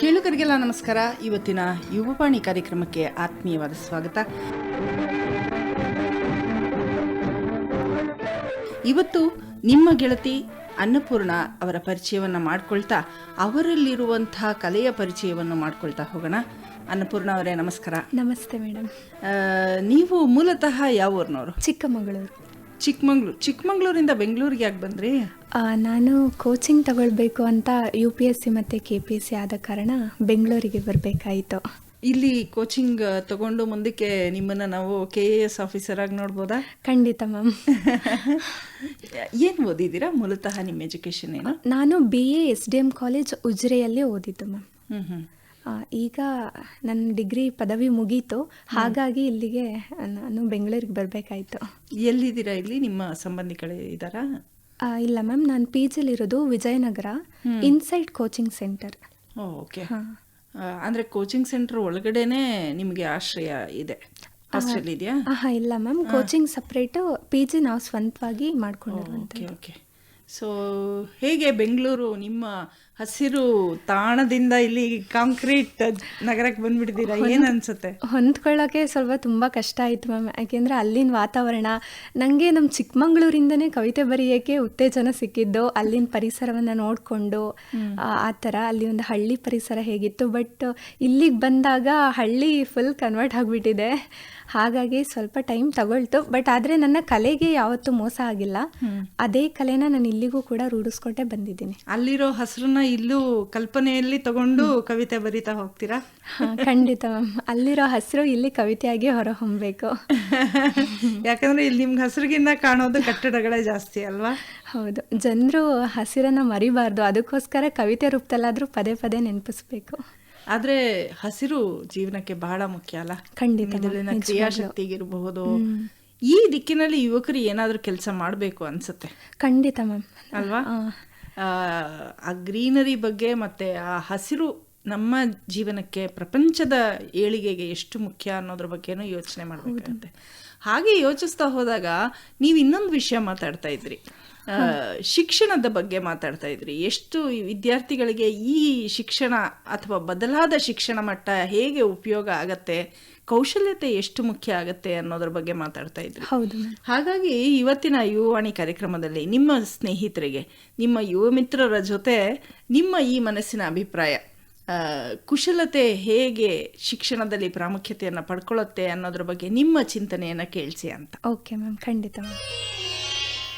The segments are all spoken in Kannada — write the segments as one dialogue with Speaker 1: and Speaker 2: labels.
Speaker 1: ಕೇಳುಗರಿಗೆಲ್ಲ ನಮಸ್ಕಾರ. ಇವತ್ತಿನ ಯುವಪಾಣಿ ಕಾರ್ಯಕ್ರಮಕ್ಕೆ ಆತ್ಮೀಯವಾದ ಸ್ವಾಗತ. ಇವತ್ತು ನಿಮ್ಮ ಗೆಳತಿ ಅನ್ನಪೂರ್ಣ ಅವರ ಪರಿಚಯವನ್ನು ಮಾಡ್ಕೊಳ್ತಾ ಅವರಲ್ಲಿರುವಂತಹ ಕಲೆಯ ಪರಿಚಯವನ್ನು ಮಾಡ್ಕೊಳ್ತಾ ಹೋಗೋಣ. ಅನ್ನಪೂರ್ಣ ಅವರೇ ನಮಸ್ಕಾರ.
Speaker 2: ನಮಸ್ತೆ ಮೇಡಮ್.
Speaker 1: ನೀವು ಮೂಲತಃ ಯಾವ ಊರಿನವರು?
Speaker 2: ಚಿಕ್ಕಮಗಳೂರು.
Speaker 1: ಚಿಕ್ಕಮಂಗ್ಳೂರು ಚಿಕ್ಕಮಂಗ್ಳೂರಿಂದ ಬೆಂಗಳೂರಿಗೆ ಯಾಕೆ ಬಂದ್ರಿ?
Speaker 2: ನಾನು ಕೋಚಿಂಗ್ ತಗೊಳ್ಬೇಕು ಅಂತ ಯು ಪಿ ಎಸ್ ಸಿ ಮತ್ತು ಕೆ ಪಿ ಎಸ್ ಸಿ ಆದ ಕಾರಣ ಬೆಂಗಳೂರಿಗೆ ಬರಬೇಕಾಯಿತು.
Speaker 1: ಇಲ್ಲಿ ಕೋಚಿಂಗ್ ತಗೊಂಡು ಮುಂದಕ್ಕೆ ನಿಮ್ಮನ್ನ ನಾವು ಕೆ ಎ ಎಸ್ ಆಫೀಸರ್ ಆಗಿ ನೋಡ್ಬೋದಾ?
Speaker 2: ಖಂಡಿತ ಮ್ಯಾಮ್.
Speaker 1: ಏನು ಓದಿದ್ದೀರಾ? ಮೂಲತಃ ನಿಮ್ಮ ಎಜುಕೇಶನ್ ಏನು?
Speaker 2: ನಾನು B A S D M college ಉಜ್ರೆಯಲ್ಲಿ ಓದಿದ್ದು ಮ್ಯಾಮ್.
Speaker 1: ಹ್ಞೂ
Speaker 2: ಆ, ಈಗ ನನ್ನ ಡಿಗ್ರಿ ಪದವಿ ಮುಗೀತು. ಹಾಗಾಗಿ ಇಲ್ಲಿಗೆ ನಾನು ಬೆಂಗಳೂರಿಗೆ ಬರಬೇಕಾಯಿತು.
Speaker 1: ಎಲ್ಲಿದ್ದೀರಾ ಇಲ್ಲಿ? ನಿಮ್ಮ ಸಂಬಂಧಿಗಳೇ ಇದ್ದಾರಾ?
Speaker 2: ಇಲ್ಲ ಮ್ಯಾಮ್ ನಾನು P ಜಿಲಿರೋದು Vijayanagar inside coaching centre
Speaker 1: okay. ಅಂದ್ರೆ ಕೋಚಿಂಗ್ ಸೆಂಟರ್ ಒಳಗಡೆನೆ ನಿಮಗೆ ಆಶ್ರಯ ಇದೆ? ಹಾಸ್ಟೆಲ್ ಇದೆಯಾ?
Speaker 2: ಹಾಂ ಇಲ್ಲ ma'am. Coaching separate P G ನಾವು ಸ್ವಂತವಾಗಿ ಮಾಡ್ಕೊಂಡಿರುವಂಥ
Speaker 1: ಓಕೆ ಸೊ ಹೇಗೆ ಬೆಂಗಳೂರು ನಿಮ್ಮ ಹಸಿರು ತಾಣದಿಂದ ಇಲ್ಲಿ ಕಾಂಕ್ರೀಟ್ ನಗರಕ್ಕೆ ಬಂದ್ಬಿಟ್ಟಿದ್ದೀರಾ? ಏನು ಅನ್ಸುತ್ತೆ?
Speaker 2: ಹೊಂದ್ಕೊಳ್ಳೋಕೆ ಸ್ವಲ್ಪ ತುಂಬ ಕಷ್ಟ ಆಯಿತು ಮ್ಯಾಮ್. ಯಾಕೆಂದರೆ ಅಲ್ಲಿನ ವಾತಾವರಣ ನನಗೆ ನಮ್ಮ ಚಿಕ್ಕಮಂಗ್ಳೂರಿಂದನೇ ಕವಿತೆ ಬರೆಯೋಕ್ಕೆ ಉತ್ತೇಜನ ಸಿಕ್ಕಿದ್ದು ಅಲ್ಲಿನ ಪರಿಸರವನ್ನು ನೋಡಿಕೊಂಡು ಆ ಥರ ಅಲ್ಲಿ ಒಂದು ಹಳ್ಳಿ ಪರಿಸರ ಹೇಗಿತ್ತು. ಬಟ್ ಇಲ್ಲಿಗೆ ಬಂದಾಗ ಹಳ್ಳಿ ಫುಲ್ ಕನ್ವರ್ಟ್ ಆಗಿಬಿಟ್ಟಿದೆ. ಹಾಗಾಗಿ ಸ್ವಲ್ಪ ಟೈಮ್ ತಗೊಳ್ತು. ಬಟ್ ಆದರೆ ನನ್ನ ಕಲೆಗೆ ಯಾವತ್ತೂ ಮೋಸ ಆಗಿಲ್ಲ. ಅದೇ ಕಲೆನ ನಾನು ಇಲ್ಲಿಗೂ ಕೂಡ ರೂಢಿಸ್ಕೊಂಡೇ ಬಂದಿದ್ದೀನಿ.
Speaker 1: ಅಲ್ಲಿರೋ ಹಸಿರನ್ನ ಇಲ್ಲೂ ಕಲ್ಪನೆಯಲ್ಲಿ ತಗೊಂಡು ಕವಿತೆ ಬರಿತಾ ಹೋಗ್ತೀರಾ?
Speaker 2: ಖಂಡಿತ ಮ್ಯಾಮ್. ಅಲ್ಲಿರೋ ಹಸಿರು ಇಲ್ಲಿ ಕವಿತೆಯಾಗಿ ಹೊರಹೊಮ್ಮಬೇಕು
Speaker 1: ಯಾಕಂದ್ರೆ ಇಲ್ಲಿ ನಿಮ್ಗೆ ಹಸಿರಿಗಿಂತ ಕಾಣೋದು ಕಟ್ಟಡಗಳೇ ಜಾಸ್ತಿ ಅಲ್ವಾ?
Speaker 2: ಹೌದು. ಜನರು ಹಸಿರನ್ನ ಮರಿಬಾರ್ದು. ಅದಕ್ಕೋಸ್ಕರ ಕವಿತೆ ರೂಪದಲ್ಲಾದ್ರೂ ಪದೇ ಪದೇ ನೆನಪಿಸ್ಬೇಕು.
Speaker 1: ಆದ್ರೆ ಹಸಿರು ಜೀವನಕ್ಕೆ ಬಹಳ ಮುಖ್ಯ ಅಲ್ಲ?
Speaker 2: ಖಂಡಿತ
Speaker 1: ಕ್ರಿಯಾಶಕ್ತಿಗಿರಬಹುದು. ಈ ದಿಕ್ಕಿನಲ್ಲಿ ಯುವಕರು ಏನಾದರೂ ಕೆಲಸ ಮಾಡಬೇಕು ಅನ್ಸುತ್ತೆ?
Speaker 2: ಖಂಡಿತ ಮ್ಯಾಮ್.
Speaker 1: ಅಲ್ವಾ? ಆ, ಗ್ರೀನರಿ ಬಗ್ಗೆ ಮತ್ತೆ ಆ ಹಸಿರು ನಮ್ಮ ಜೀವನಕ್ಕೆ ಪ್ರಪಂಚದ ಏಳಿಗೆಗೆ ಎಷ್ಟು ಮುಖ್ಯ ಅನ್ನೋದ್ರ ಬಗ್ಗೆನೂ ಯೋಚನೆ ಮಾಡಬೇಕಂತೆ ಹಾಗೆ ಯೋಚಿಸ್ತಾ ಹೋದಾಗ ನೀವು ಇನ್ನೊಂದು ವಿಷಯ ಮಾತಾಡ್ತಾ ಇದ್ರಿ. ಶಿಕ್ಷಣದ ಬಗ್ಗೆ ಮಾತಾಡ್ತಾ ಇದ್ರಿ. ಎಷ್ಟು ವಿದ್ಯಾರ್ಥಿಗಳಿಗೆ ಈ ಶಿಕ್ಷಣ ಅಥವಾ ಬದಲಾದ ಶಿಕ್ಷಣ ಮಟ್ಟ ಹೇಗೆ ಉಪಯೋಗ ಆಗತ್ತೆ ಕೌಶಲ್ಯತೆ ಎಷ್ಟು ಮುಖ್ಯ ಆಗತ್ತೆ ಅನ್ನೋದ್ರ ಬಗ್ಗೆ ಮಾತಾಡ್ತಾ ಇದ್ರಿ.
Speaker 2: ಹೌದು
Speaker 1: ಹಾಗಾಗಿ ಇವತ್ತಿನ ಯುವವಾಣಿ ಕಾರ್ಯಕ್ರಮದಲ್ಲಿ ನಿಮ್ಮ ಸ್ನೇಹಿತರಿಗೆ ನಿಮ್ಮ ಯುವ ಮಿತ್ರರ ಜೊತೆ ನಿಮ್ಮ ಈ ಮನಸ್ಸಿನ ಅಭಿಪ್ರಾಯ ಕುಶಲತೆ ಹೇಗೆ ಶಿಕ್ಷಣದಲ್ಲಿ ಪ್ರಾಮುಖ್ಯತೆಯನ್ನು ಪಡ್ಕೊಳ್ಳುತ್ತೆ ಅನ್ನೋದ್ರ ಬಗ್ಗೆ ನಿಮ್ಮ ಚಿಂತನೆಯನ್ನು ಕೇಳಿಸಿ ಅಂತ.
Speaker 2: ಓಕೆ ಮ್ಯಾಮ್ ಖಂಡಿತ ಮ್ಯಾಮ್.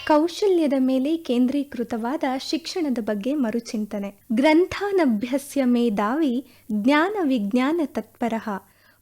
Speaker 2: ಕೌಶಲ್ಯದ ಮೇಲೆ ಕೇಂದ್ರೀಕೃತವಾದ ಶಿಕ್ಷಣದ ಬಗ್ಗೆ ಮರುಚಿಂತನೆ. ಗ್ರಂಥಾನಭ್ಯಸ್ಯ ಮೇಧಾವಿ ಜ್ಞಾನ ವಿಜ್ಞಾನ ತತ್ಪರ.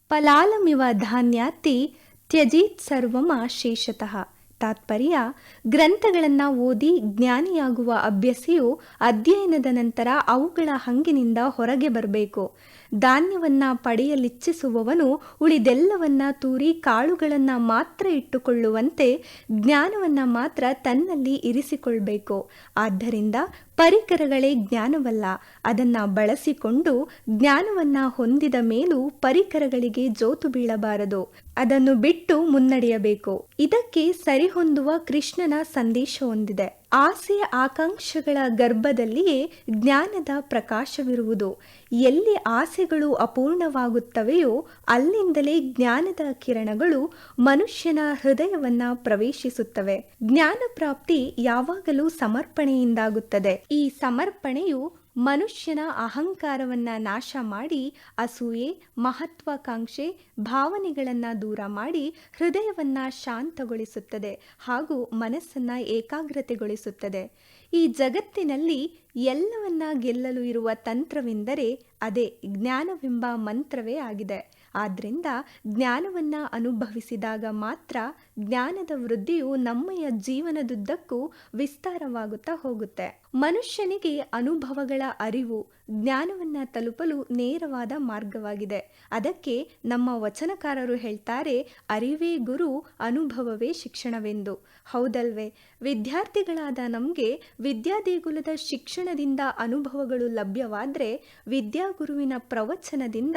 Speaker 2: ಪಲಾಲಮಿವ ಧಾನ್ಯಾತಿ ತ್ಯಜೀತ್ ಸರ್ವಮ ಶೇಷತಃ. ತಾತ್ಪರ್ಯ, ಗ್ರಂಥಗಳನ್ನು ಓದಿ ಜ್ಞಾನಿಯಾಗುವ ಅಭ್ಯಸಿಯು ಅಧ್ಯಯನದ ನಂತರ ಅವುಗಳ ಹಂಗಿನಿಂದ ಹೊರಗೆ ಬರಬೇಕು. ಧಾನ್ಯವನ್ನ ಪಡೆಯಲಿಚ್ಛಿಸುವವನು ಉಳಿದೆಲ್ಲವನ್ನ ತೂರಿ ಕಾಳುಗಳನ್ನು ಮಾತ್ರ ಇಟ್ಟುಕೊಳ್ಳುವಂತೆ ಜ್ಞಾನವನ್ನ ಮಾತ್ರ ತನ್ನಲ್ಲಿ ಇರಿಸಿಕೊಳ್ಬೇಕು. ಆದ್ದರಿಂದ ಪರಿಕರಗಳೇ ಜ್ಞಾನವಲ್ಲ. ಅದನ್ನ ಬಳಸಿಕೊಂಡು ಜ್ಞಾನವನ್ನ ಹೊಂದಿದ ಮೇಲೂ ಪರಿಕರಗಳಿಗೆ ಜೋತು ಬೀಳಬಾರದು. ಅದನ್ನು ಬಿಟ್ಟು ಮುನ್ನಡೆಯಬೇಕು. ಇದಕ್ಕೆ ಸರಿಹೊಂದುವ ಕೃಷ್ಣನ ಸಂದೇಶ ಹೊಂದಿದೆ ಆಸೆ ಆಕಾಂಕ್ಷೆಗಳ ಗರ್ಭದಲ್ಲಿಯೇ ಜ್ಞಾನದ ಪ್ರಕಾಶವಿರುವುದು. ಎಲ್ಲಿ ಆಸೆಗಳು ಅಪೂರ್ಣವಾಗುತ್ತವೆಯೋ ಅಲ್ಲಿಂದಲೇ ಜ್ಞಾನದ ಕಿರಣಗಳು ಮನುಷ್ಯನ ಹೃದಯವನ್ನ ಪ್ರವೇಶಿಸುತ್ತವೆ. ಜ್ಞಾನ ಪ್ರಾಪ್ತಿ ಯಾವಾಗಲೂ ಸಮರ್ಪಣೆಯಿಂದಾಗುತ್ತದೆ. ಈ ಸಮರ್ಪಣೆಯು ಮನುಷ್ಯನ ಅಹಂಕಾರವನ್ನ ನಾಶ ಮಾಡಿ, ಅಸೂಯೆ, ಮಹತ್ವಾಕಾಂಕ್ಷೆ, ಭಾವನೆಗಳನ್ನ ದೂರ ಮಾಡಿ ಹೃದಯವನ್ನ ಶಾಂತಗೊಳಿಸುತ್ತದೆ ಹಾಗೂ ಮನಸ್ಸನ್ನ ಏಕಾಗ್ರತೆಗೊಳಿಸುತ್ತದೆ. ಈ ಜಗತ್ತಿನಲ್ಲಿ ಎಲ್ಲವನ್ನ ಗೆಲ್ಲಲು ಇರುವ ತಂತ್ರವೆಂದರೆ ಅದೇ ಜ್ಞಾನವೆಂಬ ಮಂತ್ರವೇ ಆಗಿದೆ. ಆದ್ದರಿಂದ ಜ್ಞಾನವನ್ನ ಅನುಭವಿಸಿದಾಗ ಮಾತ್ರ ಜ್ಞಾನದ ವೃದ್ಧಿಯು ನಮ್ಮಯ ಜೀವನದುದ್ದಕ್ಕೂ ವಿಸ್ತಾರವಾಗುತ್ತಾ ಹೋಗುತ್ತೆ. ಮನುಷ್ಯನಿಗೆ ಅನುಭವಗಳ ಅರಿವು ಜ್ಞಾನವನ್ನ ತಲುಪಲು ನೇರವಾದ ಮಾರ್ಗವಾಗಿದೆ. ಅದಕ್ಕೆ ನಮ್ಮ ವಚನಕಾರರು ಹೇಳ್ತಾರೆ, ಅರಿವೇ ಗುರು, ಅನುಭವವೇ ಶಿಕ್ಷಣವೆಂದು. ಹೌದಲ್ವೇ? ವಿದ್ಯಾರ್ಥಿಗಳಾದ ನಮಗೆ ವಿದ್ಯಾದೇಗುಲದ ಶಿಕ್ಷಣ ಶಿಕ್ಷಣದಿಂದ ಅನುಭವಗಳು ಲಭ್ಯವಾದರೆ ವಿದ್ಯಾಗುರುವಿನ ಪ್ರವಚನದಿಂದ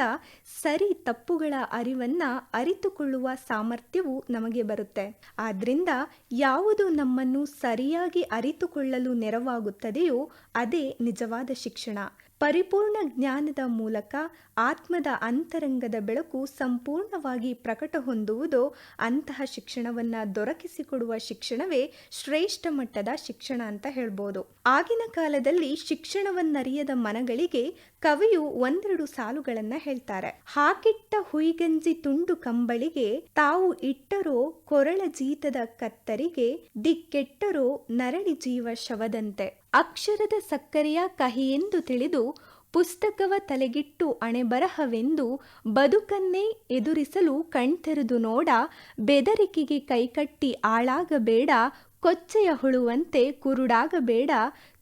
Speaker 2: ಸರಿ ತಪ್ಪುಗಳ ಅರಿವನ್ನ ಅರಿತುಕೊಳ್ಳುವ ಸಾಮರ್ಥ್ಯವು ನಮಗೆ ಬರುತ್ತೆ. ಆದ್ರಿಂದ ಯಾವುದು ನಮ್ಮನ್ನು ಸರಿಯಾಗಿ ಅರಿತುಕೊಳ್ಳಲು ನೆರವಾಗುತ್ತದೆಯೋ ಅದೇ ನಿಜವಾದ ಶಿಕ್ಷಣ. ಪರಿಪೂರ್ಣ ಜ್ಞಾನದ ಮೂಲಕ ಆತ್ಮದ ಅಂತರಂಗದ ಬೆಳಕು ಸಂಪೂರ್ಣವಾಗಿ ಪ್ರಕಟ ಹೊಂದುವುದು ಅಂತಹ ಶಿಕ್ಷಣವನ್ನ ದೊರಕಿಸಿಕೊಡುವ ಶಿಕ್ಷಣವೇ ಶ್ರೇಷ್ಠ ಮಟ್ಟದ ಶಿಕ್ಷಣ ಅಂತ ಹೇಳ್ಬೋದು. ಆಗಿನ ಕಾಲದಲ್ಲಿ ಶಿಕ್ಷಣವನ್ನರಿಯದ ಮನಗಳಿಗೆ ಕವಿಯು ಒಂದೆರಡು ಸಾಲುಗಳನ್ನು ಹೇಳ್ತಾರೆ. ಹಾಕಿಟ್ಟ ಹುಯಿಗಂಜಿ ತುಂಡು ಕಂಬಳಿಗೆ ತಾವು ಇಟ್ಟರೋ ಕೊರಳ ಜೀತದ ಕತ್ತರಿಗೆ ದಿಕ್ಕೆಟ್ಟರೋ ನರಳಿ ಜೀವ ಶವದಂತೆ. ಅಕ್ಷರದ ಸಕ್ಕರೆಯ ಎಂದು ತಿಳಿದು ಪುಸ್ತಕವ ತಲೆಗಿಟ್ಟು ಅಣೆಬರಹವೆಂದು ಬದುಕನ್ನೇ ಎದುರಿಸಲು ಕಣ್ತೆರೆದು ನೋಡ ಬೆದರಿಕೆಗೆ ಕೈಕಟ್ಟಿ ಆಳಾಗಬೇಡ ಕೊಚ್ಚೆಯ ಹುಳುವಂತೆ ಕುರುಡಾಗಬೇಡ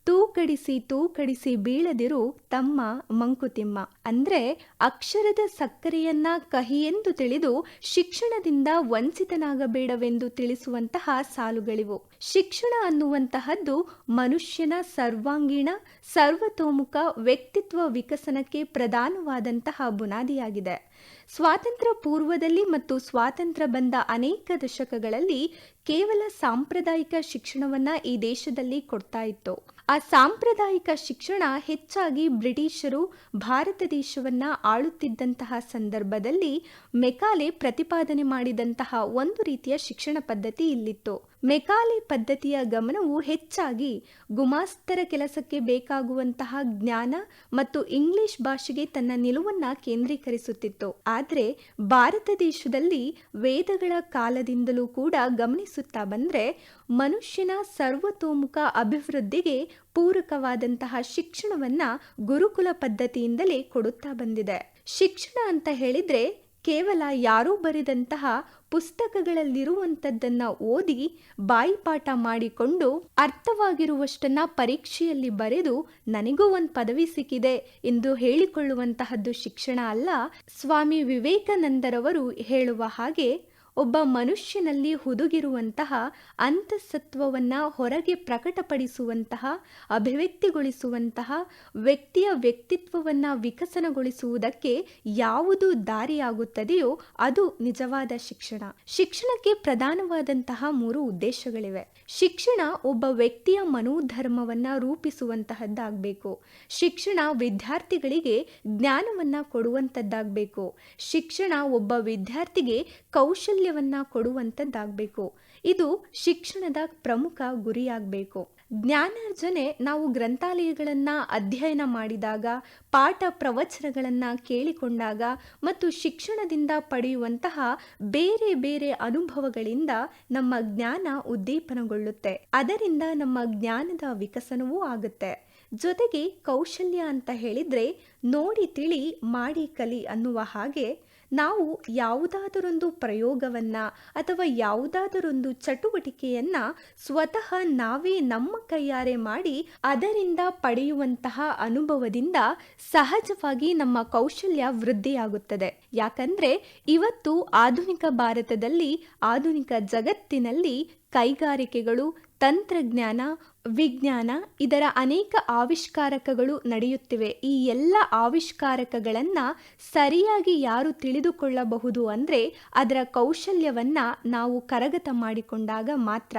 Speaker 2: ತೂಕಡಿಸಿ ತೂಕಡಿಸಿ ಬೀಳದಿರು ತಮ್ಮ ಮಂಕುತಿಮ್ಮ. ಅಂದ್ರೆ ಅಕ್ಷರದ ಸಕ್ಕರೆಯನ್ನ ಕಹಿಯೆಂದು ತಿಳಿದು ಶಿಕ್ಷಣದಿಂದ ವಂಚಿತನಾಗಬೇಡವೆಂದು ತಿಳಿಸುವಂತಹ ಸಾಲುಗಳಿವು. ಶಿಕ್ಷಣ ಅನ್ನುವಂತಹದ್ದು ಮನುಷ್ಯನ ಸರ್ವಾಂಗೀಣ, ಸರ್ವತೋಮುಖ ವ್ಯಕ್ತಿತ್ವ ವಿಕಸನಕ್ಕೆ ಪ್ರಧಾನವಾದಂತಹ ಬುನಾದಿಯಾಗಿದೆ. ಸ್ವಾತಂತ್ರ್ಯ ಪೂರ್ವದಲ್ಲಿ ಮತ್ತು ಸ್ವಾತಂತ್ರ್ಯ ಬಂದ ಅನೇಕ ದಶಕಗಳಲ್ಲಿ ಕೇವಲ ಸಾಂಪ್ರದಾಯಿಕ ಶಿಕ್ಷಣವನ್ನ ಈ ದೇಶದಲ್ಲಿ ಕೊಡ್ತಾ ಇತ್ತು. ಆ ಸಾಂಪ್ರದಾಯಿಕ ಶಿಕ್ಷಣ ಹೆಚ್ಚಾಗಿ ಬ್ರಿಟಿಷರು ಭಾರತ ದೇಶವನ್ನ ಆಳುತ್ತಿದ್ದಂತಹ ಸಂದರ್ಭದಲ್ಲಿ ಮೆಕಾಲೆ ಪ್ರತಿಪಾದನೆ ಮಾಡಿದಂತಹ ಒಂದು ರೀತಿಯ ಶಿಕ್ಷಣ ಪದ್ಧತಿ ಇಲ್ಲಿತ್ತು. ಮೆಕಾಲೆ ಪದ್ಧತಿಯ ಗಮನವು ಹೆಚ್ಚಾಗಿ ಗುಮಾಸ್ತರ ಕೆಲಸಕ್ಕೆ ಬೇಕಾಗುವಂತಹ ಜ್ಞಾನ ಮತ್ತು ಇಂಗ್ಲಿಷ್ ಭಾಷೆಗೆ ತನ್ನ ನಿಲುವನ್ನ ಕೇಂದ್ರೀಕರಿಸುತ್ತಿತ್ತು. ಆದರೆ ಭಾರತ ದೇಶದಲ್ಲಿ ವೇದಗಳ ಕಾಲದಿಂದಲೂ ಕೂಡ ಗಮನಿಸುತ್ತಾ ಬಂದ್ರೆ ಮನುಷ್ಯನ ಸರ್ವತೋಮುಖ ಅಭಿವೃದ್ಧಿಗೆ ಪೂರಕವಾದಂತಹ ಶಿಕ್ಷಣವನ್ನ ಗುರುಕುಲ ಪದ್ಧತಿಯಿಂದಲೇ ಕೊಡುತ್ತಾ ಬಂದಿದೆ. ಶಿಕ್ಷಣ ಅಂತ ಹೇಳಿದ್ರೆ ಕೇವಲ ಯಾರೂ ಬರೆದಂತಹ ಪುಸ್ತಕಗಳಲ್ಲಿರುವಂಥದ್ದನ್ನ ಓದಿ ಬಾಯಿಪಾಠ ಮಾಡಿಕೊಂಡು ಅರ್ಥವಾಗಿರುವಷ್ಟನ್ನ ಪರೀಕ್ಷೆಯಲ್ಲಿ ಬರೆದು ನನಗೂ ಒಂದು ಪದವಿ ಸಿಕ್ಕಿದೆ ಎಂದು ಹೇಳಿಕೊಳ್ಳುವಂತಹದ್ದು ಶಿಕ್ಷಣ ಅಲ್ಲ. ಸ್ವಾಮಿ ವಿವೇಕಾನಂದರವರು ಹೇಳುವ ಹಾಗೆ ಒಬ್ಬ ಮನುಷ್ಯನಲ್ಲಿ ಹುದುಗಿರುವಂತಹ ಅಂತಸತ್ವವನ್ನು ಹೊರಗೆ ಪ್ರಕಟಪಡಿಸುವಂತಹ, ಅಭಿವ್ಯಕ್ತಿಗೊಳಿಸುವಂತಹ, ವ್ಯಕ್ತಿಯ ವ್ಯಕ್ತಿತ್ವವನ್ನು ವಿಕಸನಗೊಳಿಸುವುದಕ್ಕೆ ಯಾವುದು ದಾರಿಯಾಗುತ್ತದೆಯೋ ಅದು ನಿಜವಾದ ಶಿಕ್ಷಣ. ಶಿಕ್ಷಣಕ್ಕೆ ಪ್ರಧಾನವಾದಂತಹ ಮೂರು ಉದ್ದೇಶಗಳಿವೆ. ಶಿಕ್ಷಣ ಒಬ್ಬ ವ್ಯಕ್ತಿಯ ಮನೋಧರ್ಮವನ್ನ ರೂಪಿಸುವಂತಹದ್ದಾಗಬೇಕು. ಶಿಕ್ಷಣ ವಿದ್ಯಾರ್ಥಿಗಳಿಗೆ ಜ್ಞಾನವನ್ನ ಕೊಡುವಂಥದ್ದಾಗಬೇಕು ಶಿಕ್ಷಣ ಒಬ್ಬ ವಿದ್ಯಾರ್ಥಿಗೆ ಕೌಶಲ್ಯವನ್ನ ಕೊಡುವಂಥದ್ದಾಗಬೇಕು ಇದು ಶಿಕ್ಷಣದ ಪ್ರಮುಖ ಗುರಿಯಾಗಬೇಕು. ಜ್ಞಾನಾರ್ಜನೆ ನಾವು ಗ್ರಂಥಾಲಯಗಳನ್ನು ಅಧ್ಯಯನ ಮಾಡಿದಾಗ, ಪಾಠ ಪ್ರವಚನಗಳನ್ನು ಕೇಳಿಕೊಂಡಾಗ ಮತ್ತು ಶಿಕ್ಷಣದಿಂದ ಪಡೆಯುವಂತಹ ಬೇರೆ ಬೇರೆ ಅನುಭವಗಳಿಂದ ನಮ್ಮ ಜ್ಞಾನ ಉದ್ದೀಪನಗೊಳ್ಳುತ್ತೆ. ಅದರಿಂದ ನಮ್ಮ ಜ್ಞಾನದ ವಿಕಸನವೂ ಆಗುತ್ತೆ. ಜೊತೆಗೆ ಕೌಶಲ್ಯ ಅಂತ ಹೇಳಿದ್ರೆ ನೋಡಿ, ತಿಳಿ, ಮಾಡಿ, ಕಲಿ ಅನ್ನುವ ಹಾಗೆ ನಾವು ಯಾವುದಾದರೊಂದು ಪ್ರಯೋಗವನ್ನ ಅಥವಾ ಯಾವುದಾದರೊಂದು ಚಟುವಟಿಕೆಯನ್ನ ಸ್ವತಃ ನಾವೇ ನಮ್ಮ ಕೈಯಾರೆ ಮಾಡಿ ಅದರಿಂದ ಪಡೆಯುವಂತಹ ಅನುಭವದಿಂದ ಸಹಜವಾಗಿ ನಮ್ಮ ಕೌಶಲ್ಯ ವೃದ್ಧಿಯಾಗುತ್ತದೆ. ಯಾಕಂದ್ರೆ ಇವತ್ತು ಆಧುನಿಕ ಭಾರತದಲ್ಲಿ, ಆಧುನಿಕ ಜಗತ್ತಿನಲ್ಲಿ ಕೈಗಾರಿಕೆಗಳು, ತಂತ್ರಜ್ಞಾನ, ವಿಜ್ಞಾನ ಇದರ ಅನೇಕ ಆವಿಷ್ಕಾರಕಗಳು ನಡೆಯುತ್ತಿವೆ. ಈ ಎಲ್ಲ ಆವಿಷ್ಕಾರಕಗಳನ್ನು ಸರಿಯಾಗಿ ಯಾರು ತಿಳಿದುಕೊಳ್ಳಬಹುದು ಅಂದರೆ ಅದರ ಕೌಶಲ್ಯವನ್ನು ನಾವು ಕರಗತ ಮಾಡಿಕೊಂಡಾಗ ಮಾತ್ರ.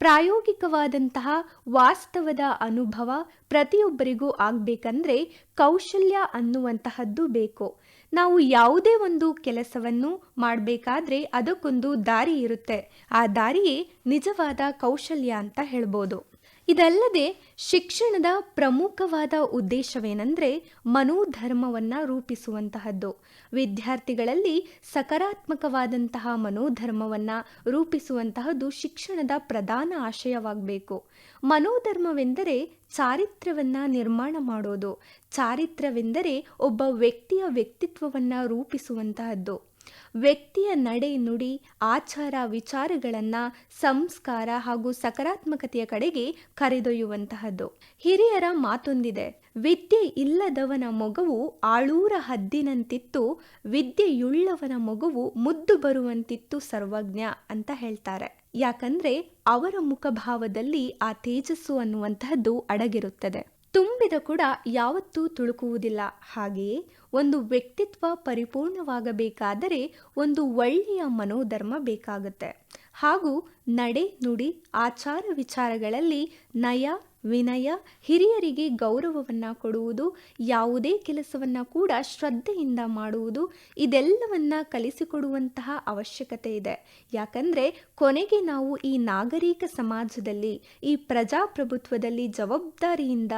Speaker 2: ಪ್ರಾಯೋಗಿಕವಾದಂತಹ ವಾಸ್ತವದ ಅನುಭವ ಪ್ರತಿಯೊಬ್ಬರಿಗೂ ಆಗಬೇಕಂದ್ರೆ ಕೌಶಲ್ಯ ಅನ್ನುವಂತಹದ್ದು ಬೇಕು. ನಾವು ಯಾವುದೇ ಒಂದು ಕೆಲಸವನ್ನು ಮಾಡಬೇಕಾದ್ರೆ ಅದಕ್ಕೊಂದು ದಾರಿ ಇರುತ್ತೆ. ಆ ದಾರಿಯೇ ನಿಜವಾದ ಕೌಶಲ್ಯ ಅಂತ ಹೇಳ್ಬೋದು. ಇದಲ್ಲದೆ ಶಿಕ್ಷಣದ ಪ್ರಮುಖವಾದ ಉದ್ದೇಶವೇನೆಂದರೆ ಮನೋಧರ್ಮವನ್ನು ರೂಪಿಸುವಂತಹದ್ದು. ವಿದ್ಯಾರ್ಥಿಗಳಲ್ಲಿ ಸಕಾರಾತ್ಮಕವಾದಂತಹ ಮನೋಧರ್ಮವನ್ನು ರೂಪಿಸುವಂತಹದ್ದು ಶಿಕ್ಷಣದ ಪ್ರಧಾನ ಆಶಯವಾಗಬೇಕು. ಮನೋಧರ್ಮವೆಂದರೆ ಚಾರಿತ್ರ್ಯವನ್ನು ನಿರ್ಮಾಣ ಮಾಡೋದು. ಚಾರಿತ್ರ್ಯವೆಂದರೆ ಒಬ್ಬ ವ್ಯಕ್ತಿಯ ವ್ಯಕ್ತಿತ್ವವನ್ನು ರೂಪಿಸುವಂತಹದ್ದು. ವ್ಯಕ್ತಿಯ ನಡೆ ನುಡಿ, ಆಚಾರ ವಿಚಾರಗಳನ್ನು ಸಂಸ್ಕಾರ ಹಾಗೂ ಸಕಾರಾತ್ಮಕತೆಯ ಕಡೆಗೆ ಕರೆದೊಯ್ಯುವಂತಹದ್ದು. ಹಿರಿಯರ ಮಾತೊಂದಿದೆ, ವಿದ್ಯೆ ಇಲ್ಲದವನ ಮೊಗವು ಆಳೂರ ಹದ್ದಿನಂತಿತ್ತು, ವಿದ್ಯೆಯುಳ್ಳವನ ಮಗುವು ಮುದ್ದು ಬರುವಂತಿತ್ತು ಸರ್ವಜ್ಞ ಅಂತ ಹೇಳ್ತಾರೆ. ಯಾಕಂದ್ರೆ ಅವರ ಮುಖಭಾವದಲ್ಲಿ ಆ ತೇಜಸ್ಸು ಅನ್ನುವಂತಹದ್ದು ಅಡಗಿರುತ್ತದೆ. ತುಂಬಿದ ಕೂಡ ಯಾವತ್ತೂ ತುಳುಕುವುದಿಲ್ಲ. ಹಾಗೆಯೇ ಒಂದು ವ್ಯಕ್ತಿತ್ವ ಪರಿಪೂರ್ಣವಾಗಬೇಕಾದರೆ ಒಂದು ಒಳ್ಳೆಯ ಮನೋಧರ್ಮ ಬೇಕಾಗುತ್ತೆ. ಹಾಗೂ ನಡೆ ನುಡಿ ಆಚಾರ ವಿಚಾರಗಳಲ್ಲಿ ನಯ ವಿನಯ, ಹಿರಿಯರಿಗೆ ಗೌರವವನ್ನು ಕೊಡುವುದು, ಯಾವುದೇ ಕೆಲಸವನ್ನು ಕೂಡ ಶ್ರದ್ಧೆಯಿಂದ ಮಾಡುವುದು, ಇದೆಲ್ಲವನ್ನ ಕಲಿಸಿಕೊಡುವಂತಹ ಅವಶ್ಯಕತೆ ಇದೆ. ಯಾಕಂದರೆ ಕೊನೆಗೆ ನಾವು ಈ ನಾಗರಿಕ ಸಮಾಜದಲ್ಲಿ, ಈ ಪ್ರಜಾಪ್ರಭುತ್ವದಲ್ಲಿ ಜವಾಬ್ದಾರಿಯಿಂದ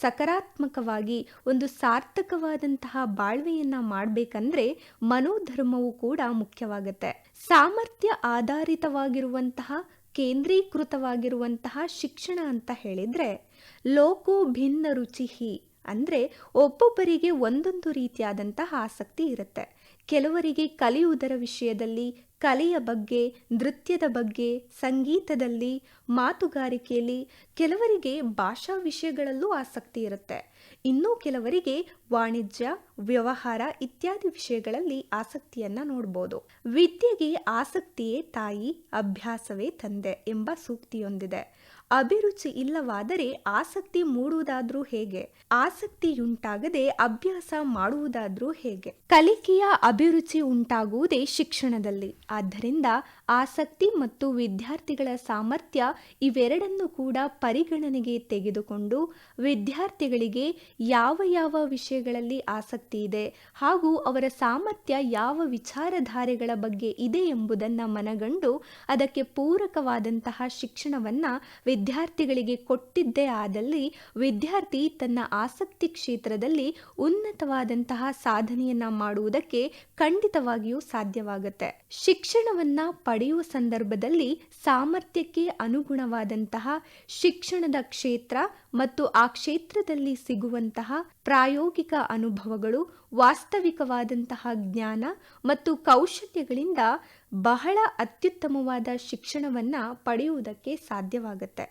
Speaker 2: ಸಕಾರಾತ್ಮಕವಾಗಿ ಒಂದು ಸಾರ್ಥಕವಾದಂತಹ ಬಾಳ್ವೆಯನ್ನು ಮಾಡಬೇಕಂದ್ರೆ ಮನೋಧರ್ಮವು ಕೂಡ ಮುಖ್ಯವಾಗುತ್ತೆ. ಸಾಮರ್ಥ್ಯ ಆಧಾರಿತವಾಗಿರುವಂತಹ ಕೇಂದ್ರೀಕೃತವಾಗಿರುವಂತಹ ಶಿಕ್ಷಣ ಅಂತ ಹೇಳಿದರೆ ಲೋಕೋ ಭಿನ್ನ ರುಚಿಹಿ ಅಂದರೆ ಒಬ್ಬೊಬ್ಬರಿಗೆ ಒಂದೊಂದು ರೀತಿಯಾದಂತಹ ಆಸಕ್ತಿ ಇರುತ್ತೆ. ಕೆಲವರಿಗೆ ಕಲಿಯುವುದರ ವಿಷಯದಲ್ಲಿ, ಕಲೆಯ ಬಗ್ಗೆ, ನೃತ್ಯದ ಬಗ್ಗೆ, ಸಂಗೀತದಲ್ಲಿ, ಮಾತುಗಾರಿಕೆಯಲ್ಲಿ ಕೆಲವರಿಗೆ ಭಾಷಾ ವಿಷಯಗಳಲ್ಲೂ ಆಸಕ್ತಿ ಇರುತ್ತೆ. ಇನ್ನು ಕೆಲವರಿಗೆ ವಾಣಿಜ್ಯ, ವ್ಯವಹಾರ ಇತ್ಯಾದಿ ವಿಷಯಗಳಲ್ಲಿ ಆಸಕ್ತಿಯನ್ನ ನೋಡಬಹುದು ವಿದ್ಯೆಗೆ ಆಸಕ್ತಿಯೇ ತಾಯಿ, ಅಭ್ಯಾಸವೇ ತಂದೆ ಎಂಬ ಸೂಕ್ತಿಯೊಂದಿದೆ. ಅಭಿರುಚಿ ಇಲ್ಲವಾದರೆ ಆಸಕ್ತಿ ಮೂಡುವುದಾದ್ರೂ ಹೇಗೆ? ಆಸಕ್ತಿಯುಂಟಾಗದೆ ಅಭ್ಯಾಸ ಮಾಡುವುದಾದ್ರೂ ಹೇಗೆ? ಕಲಿಕೆಯ ಅಭಿರುಚಿ ಉಂಟಾಗುವುದೇ ಶಿಕ್ಷಣದಲ್ಲಿ. ಆದ್ದರಿಂದ ಆಸಕ್ತಿ ಮತ್ತು ವಿದ್ಯಾರ್ಥಿಗಳ ಸಾಮರ್ಥ್ಯ ಇವೆರಡನ್ನು ಕೂಡ ಪರಿಗಣನೆಗೆ ತೆಗೆದುಕೊಂಡು ವಿದ್ಯಾರ್ಥಿಗಳಿಗೆ ಯಾವ ಯಾವ ವಿಷಯಗಳಲ್ಲಿ ಆಸಕ್ತಿ ಇದೆ ಹಾಗೂ ಅವರ ಸಾಮರ್ಥ್ಯ ಯಾವ ವಿಚಾರಧಾರೆಗಳ ಬಗ್ಗೆ ಇದೆ ಎಂಬುದನ್ನು ಮನಗಂಡು ಅದಕ್ಕೆ ಪೂರಕವಾದಂತಹ ಶಿಕ್ಷಣವನ್ನ ವಿದ್ಯಾರ್ಥಿಗಳಿಗೆ ಕೊಟ್ಟಿದ್ದೇ ಆದಲ್ಲಿ ವಿದ್ಯಾರ್ಥಿ ತನ್ನ ಆಸಕ್ತಿ ಕ್ಷೇತ್ರದಲ್ಲಿ ಉನ್ನತವಾದಂತಹ ಸಾಧನೆಯನ್ನ ಮಾಡುವುದಕ್ಕೆ ಖಂಡಿತವಾಗಿಯೂ ಸಾಧ್ಯವಾಗುತ್ತೆ. ಶಿಕ್ಷಣವನ್ನ ಪಡೆಯುವ ಸಂದರ್ಭದಲ್ಲಿ ಸಾಮರ್ಥ್ಯಕ್ಕೆ ಅನುಗುಣವಾದಂತಹ ಶಿಕ್ಷಣದ ಕ್ಷೇತ್ರ ಮತ್ತು ಆ ಕ್ಷೇತ್ರದಲ್ಲಿ ಸಿಗುವಂತಹ ಪ್ರಾಯೋಗಿಕ ಅನುಭವಗಳು, ವಾಸ್ತವಿಕವಾದಂತಹ ಜ್ಞಾನ ಮತ್ತು ಕೌಶಲ್ಯಗಳಿಂದ ಬಹಳ ಅತ್ಯುತ್ತಮವಾದ ಶಿಕ್ಷಣವನ್ನ ಪಡೆಯುವುದಕ್ಕೆ ಸಾಧ್ಯವಾಗುತ್ತೆ.